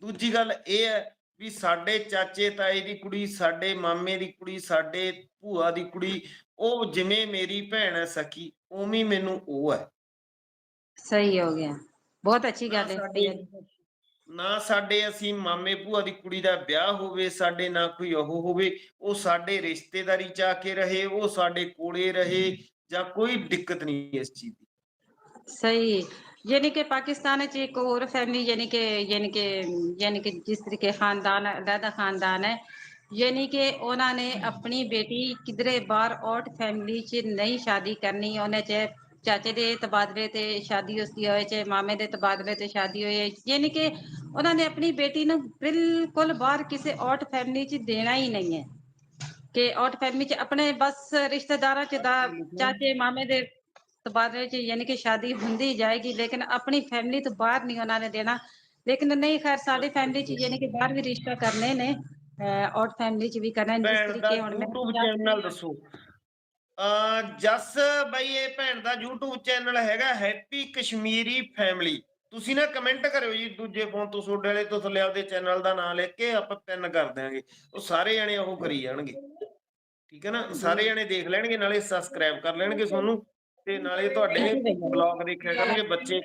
ਦੂਜੀ ਗੱਲ ਇਹ ਹੈ ਵੀ ਸਾਡੇ ਚਾਚੇ ਤਾਏ ਦੀ ਕੁੜੀ ਸਾਡੇ ਮਾਮੇ ਦੀ ਕੁੜੀ ਸਾਡੇ ਭੂਆ ਦੀ ਕੁੜੀ ਉਹ ਜਿਵੇਂ ਮੇਰੀ ਭੈਣ ਹੈ ਸਕੀ ਉਵੇਂ ਮੈਨੂੰ ਉਹ ਹੈ। ਸਹੀ ਹੋ ਗਿਆ। ਬਹੁਤ ਅੱਛੀ ਗੱਲ ਹੈ। ਨਾ ਭਈਆ ਸਾਡੇ- ਜੀ। ਨਾ ਸਾਡੇ ਅਸੀਂ ਮਾਮੇ ਭੂਆ ਦੀ ਕੁੜੀ ਦਾ ਵਿਆਹ ਹੋਵੇ ਸਾਡੇ ਨਾ ਕੋਈ ਉਹ ਹੋਵੇ ਉਹ ਸਾਡੇ ਰਿਸ਼ਤੇਦਾਰੀ ਚ ਆ ਕੇ ਰਹੇ ਉਹ ਸਾਡੇ ਕੋਲੇ ਰਹੇ ਜਾਂ ਕੋਈ ਦਿੱਕਤ ਨਹੀਂ ਇਸ ਚੀਜ਼ ਦੀ ਸਹੀ यानी कि पाकिस्तान च एक और फैमिली यानी कि यानी कि यानी कि जिस तरीके खानदान अलहदा खानदान है यानी कि उन्होंने अपनी बेटी किधरे बाहर आउट फैमिली च नहीं शादी करनी उन्हें चाहे ਚਾਚੇ ਦੇ ਤਬਾਦਲੇ ਤੇ ਸ਼ਾਦੀ ਉਸਦੀ ਹੋਏ ਚਾਹੇ ਮਾਮੇ ਦੇ ਤਬਾਦਲੇ ਤੇ ਸ਼ਾਦੀ ਹੋਏ ਯਾਨੀ ਕਿ ਉਹਨਾਂ ਨੇ ਆਪਣੀ ਬੇਟੀ ਨੂੰ ਬਿਲਕੁਲ ਬਾਹਰ ਕਿਸੇ ਆਊਟ ਫੈਮਿਲੀ 'ਚ ਦੇਣਾ ਹੀ ਨਹੀਂ ਹੈ। ਕਿ ਆਊਟ ਫੈਮਿਲੀ 'ਚ ਆਪਣੇ ਬਸ ਰਿਸ਼ਤੇਦਾਰਾਂ 'ਚ ਦਾ ਚਾਚੇ ਮਾਮੇ ਦੇ ਤਬਾਦਲੇ 'ਚ ਯਾਨੀ ਕਿ ਸ਼ਾਦੀ ਹੁੰਦੀ ਜਾਏਗੀ ਲੇਕਿਨ ਆਪਣੀ ਫੈਮਿਲੀ ਤੋਂ ਬਾਹਰ ਨਹੀਂ ਉਹਨਾਂ ਨੇ ਦੇਣਾ। ਲੇਕਿਨ ਨਹੀਂ ਖੈਰ ਸਾਡੀ ਫੈਮਿਲੀ 'ਚ ਯਾਨੀ ਕਿ ਬਾਹਰ ਵੀ ਰਿਸ਼ਤਾ ਕਰਨੇ ਨੇ ਆਊਟ ਫੈਮਿਲੀ 'ਚ ਵੀ ਕਰਨਾ ਹੈ। ਜਿਸ ਤਰੀਕੇ ਹੁਣ ਮੈਂ YouTube ਚੈਨਲ ਦੱਸੋ। ਅ ਜਸ ਬਈ ਇਹ ਭੈਣ ਦਾ YouTube ਚੈਨਲ ਹੈਗਾ ਹੈਪੀ ਕਸ਼ਮੀਰੀ ਫੈਮਿਲੀ ਤੁਸੀਂ ਨਾ ਕਮੈਂਟ ਕਰਿਓ ਜੀ ਦੂਜੇ ਫੋਨ ਤੋਂ, ਤੁਹਾਡੇ ਵਾਲੇ ਤੋਂ ਥੱਲੇ ਆਪਦੇ ਚੈਨਲ ਦਾ ਨਾਮ ਲਿਖ ਕੇ ਆਪਾਂ ਪਿੰਨ ਕਰ ਦਿਆਂਗੇ। ਉਹ ਸਾਰੇ ਜਣੇ ਉਹ ਕਰੀ ਜਾਣਗੇ। ਠੀਕ ਹੈ ਨਾ? ਸਾਰੇ ਜਣੇ ਦੇਖ ਲੈਣਗੇ, ਨਾਲੇ ਸਬਸਕ੍ਰਾਈਬ ਕਰ ਲੈਣਗੇ ਤੁਹਾਨੂੰ ਤੇ ਨਾਲੇ ਤੁਹਾਡੇ ਬਲੌਗ ਦੇਖਿਆ ਕਰਨਗੇ ਬੱਚੇ।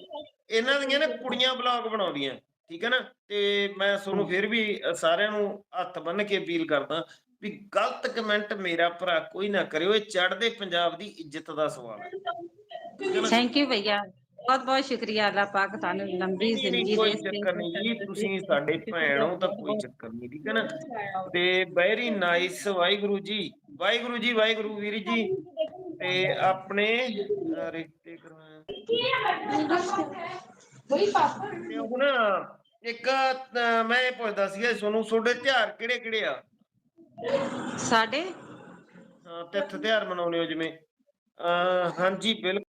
ਇਹਨਾਂ ਦੀਆਂ ਨਾ ਕੁੜੀਆਂ ਬਲੌਗ ਬਣਾਉਂਦੀਆਂ, ਠੀਕ ਹੈ ਨਾ? ਤੇ ਮੈਂ ਤੁਹਾਨੂੰ ਫਿਰ ਵੀ ਸਾਰਿਆਂ ਨੂੰ ਹੱਥ ਬੰਨ ਕੇ ਅਪੀਲ ਕਰਦਾ ਵੀ ਗਲਤ ਕਮੈਂਟ ਮੇਰਾ ਭਰਾ ਕੋਈ ਨਾ ਕਰਿਓ, ਇਹ ਚੜ੍ਹਦੇ ਪੰਜਾਬ ਦੀ ਇੱਜ਼ਤ ਦਾ ਸਵਾਲ ਹੈ। ਥੈਂਕ ਯੂ ਭਈਆ। ਬਹੁਤ ਬਹੁਤ ਸ਼ੁਕਰੀਆ ਅੱਲਾ ਪਾਕ ਤੁਹਾਨੂੰ ਲੰਬੀ ਜ਼ਿੰਦਗੀ ਦੇ ਚੱਕਰ ਨਹੀਂ ਜੀ ਤੁਸੀਂ ਸਾਡੇ ਭੈਣ ਹੋ ਤਾਂ ਕੋਈ ਚੱਕਰ ਨਹੀਂ ਠੀਕ ਹੈ ਨਾ? ਤੇ ਵੈਰੀ ਨਾਈਸ ਵਾਹਿਗੁਰੂ ਜੀ ਵਾਹਿਗੁਰੂ ਜੀ ਵਾਹਿਗੁਰੂ ਵੀਰ ਜੀ। ਤੇ ਆਪਣੇ ਰਿਸ਼ਤੇ ਕਰਵਾਏ ਬਈ ਪਾਪਾ ਤੇ ਹੁਣ ਇੱਕ ਮੈਂ ਇਹ ਪੁੱਛਦਾ ਸੀ ਤੁਹਾਨੂੰ ਤੁਹਾਡੇ ਤਿਹਾਰ ਕਿਹੜੇ ਕਿਹੜੇ ਆ? ਸਾਡੇ? ਤਿੱਥ ਤਿਹਾਰ ਮਨਾਉਣੇ ਹੋ ਜਿਵੇਂ। ਹਾਂਜੀ ਬਿਲਕੁਲ।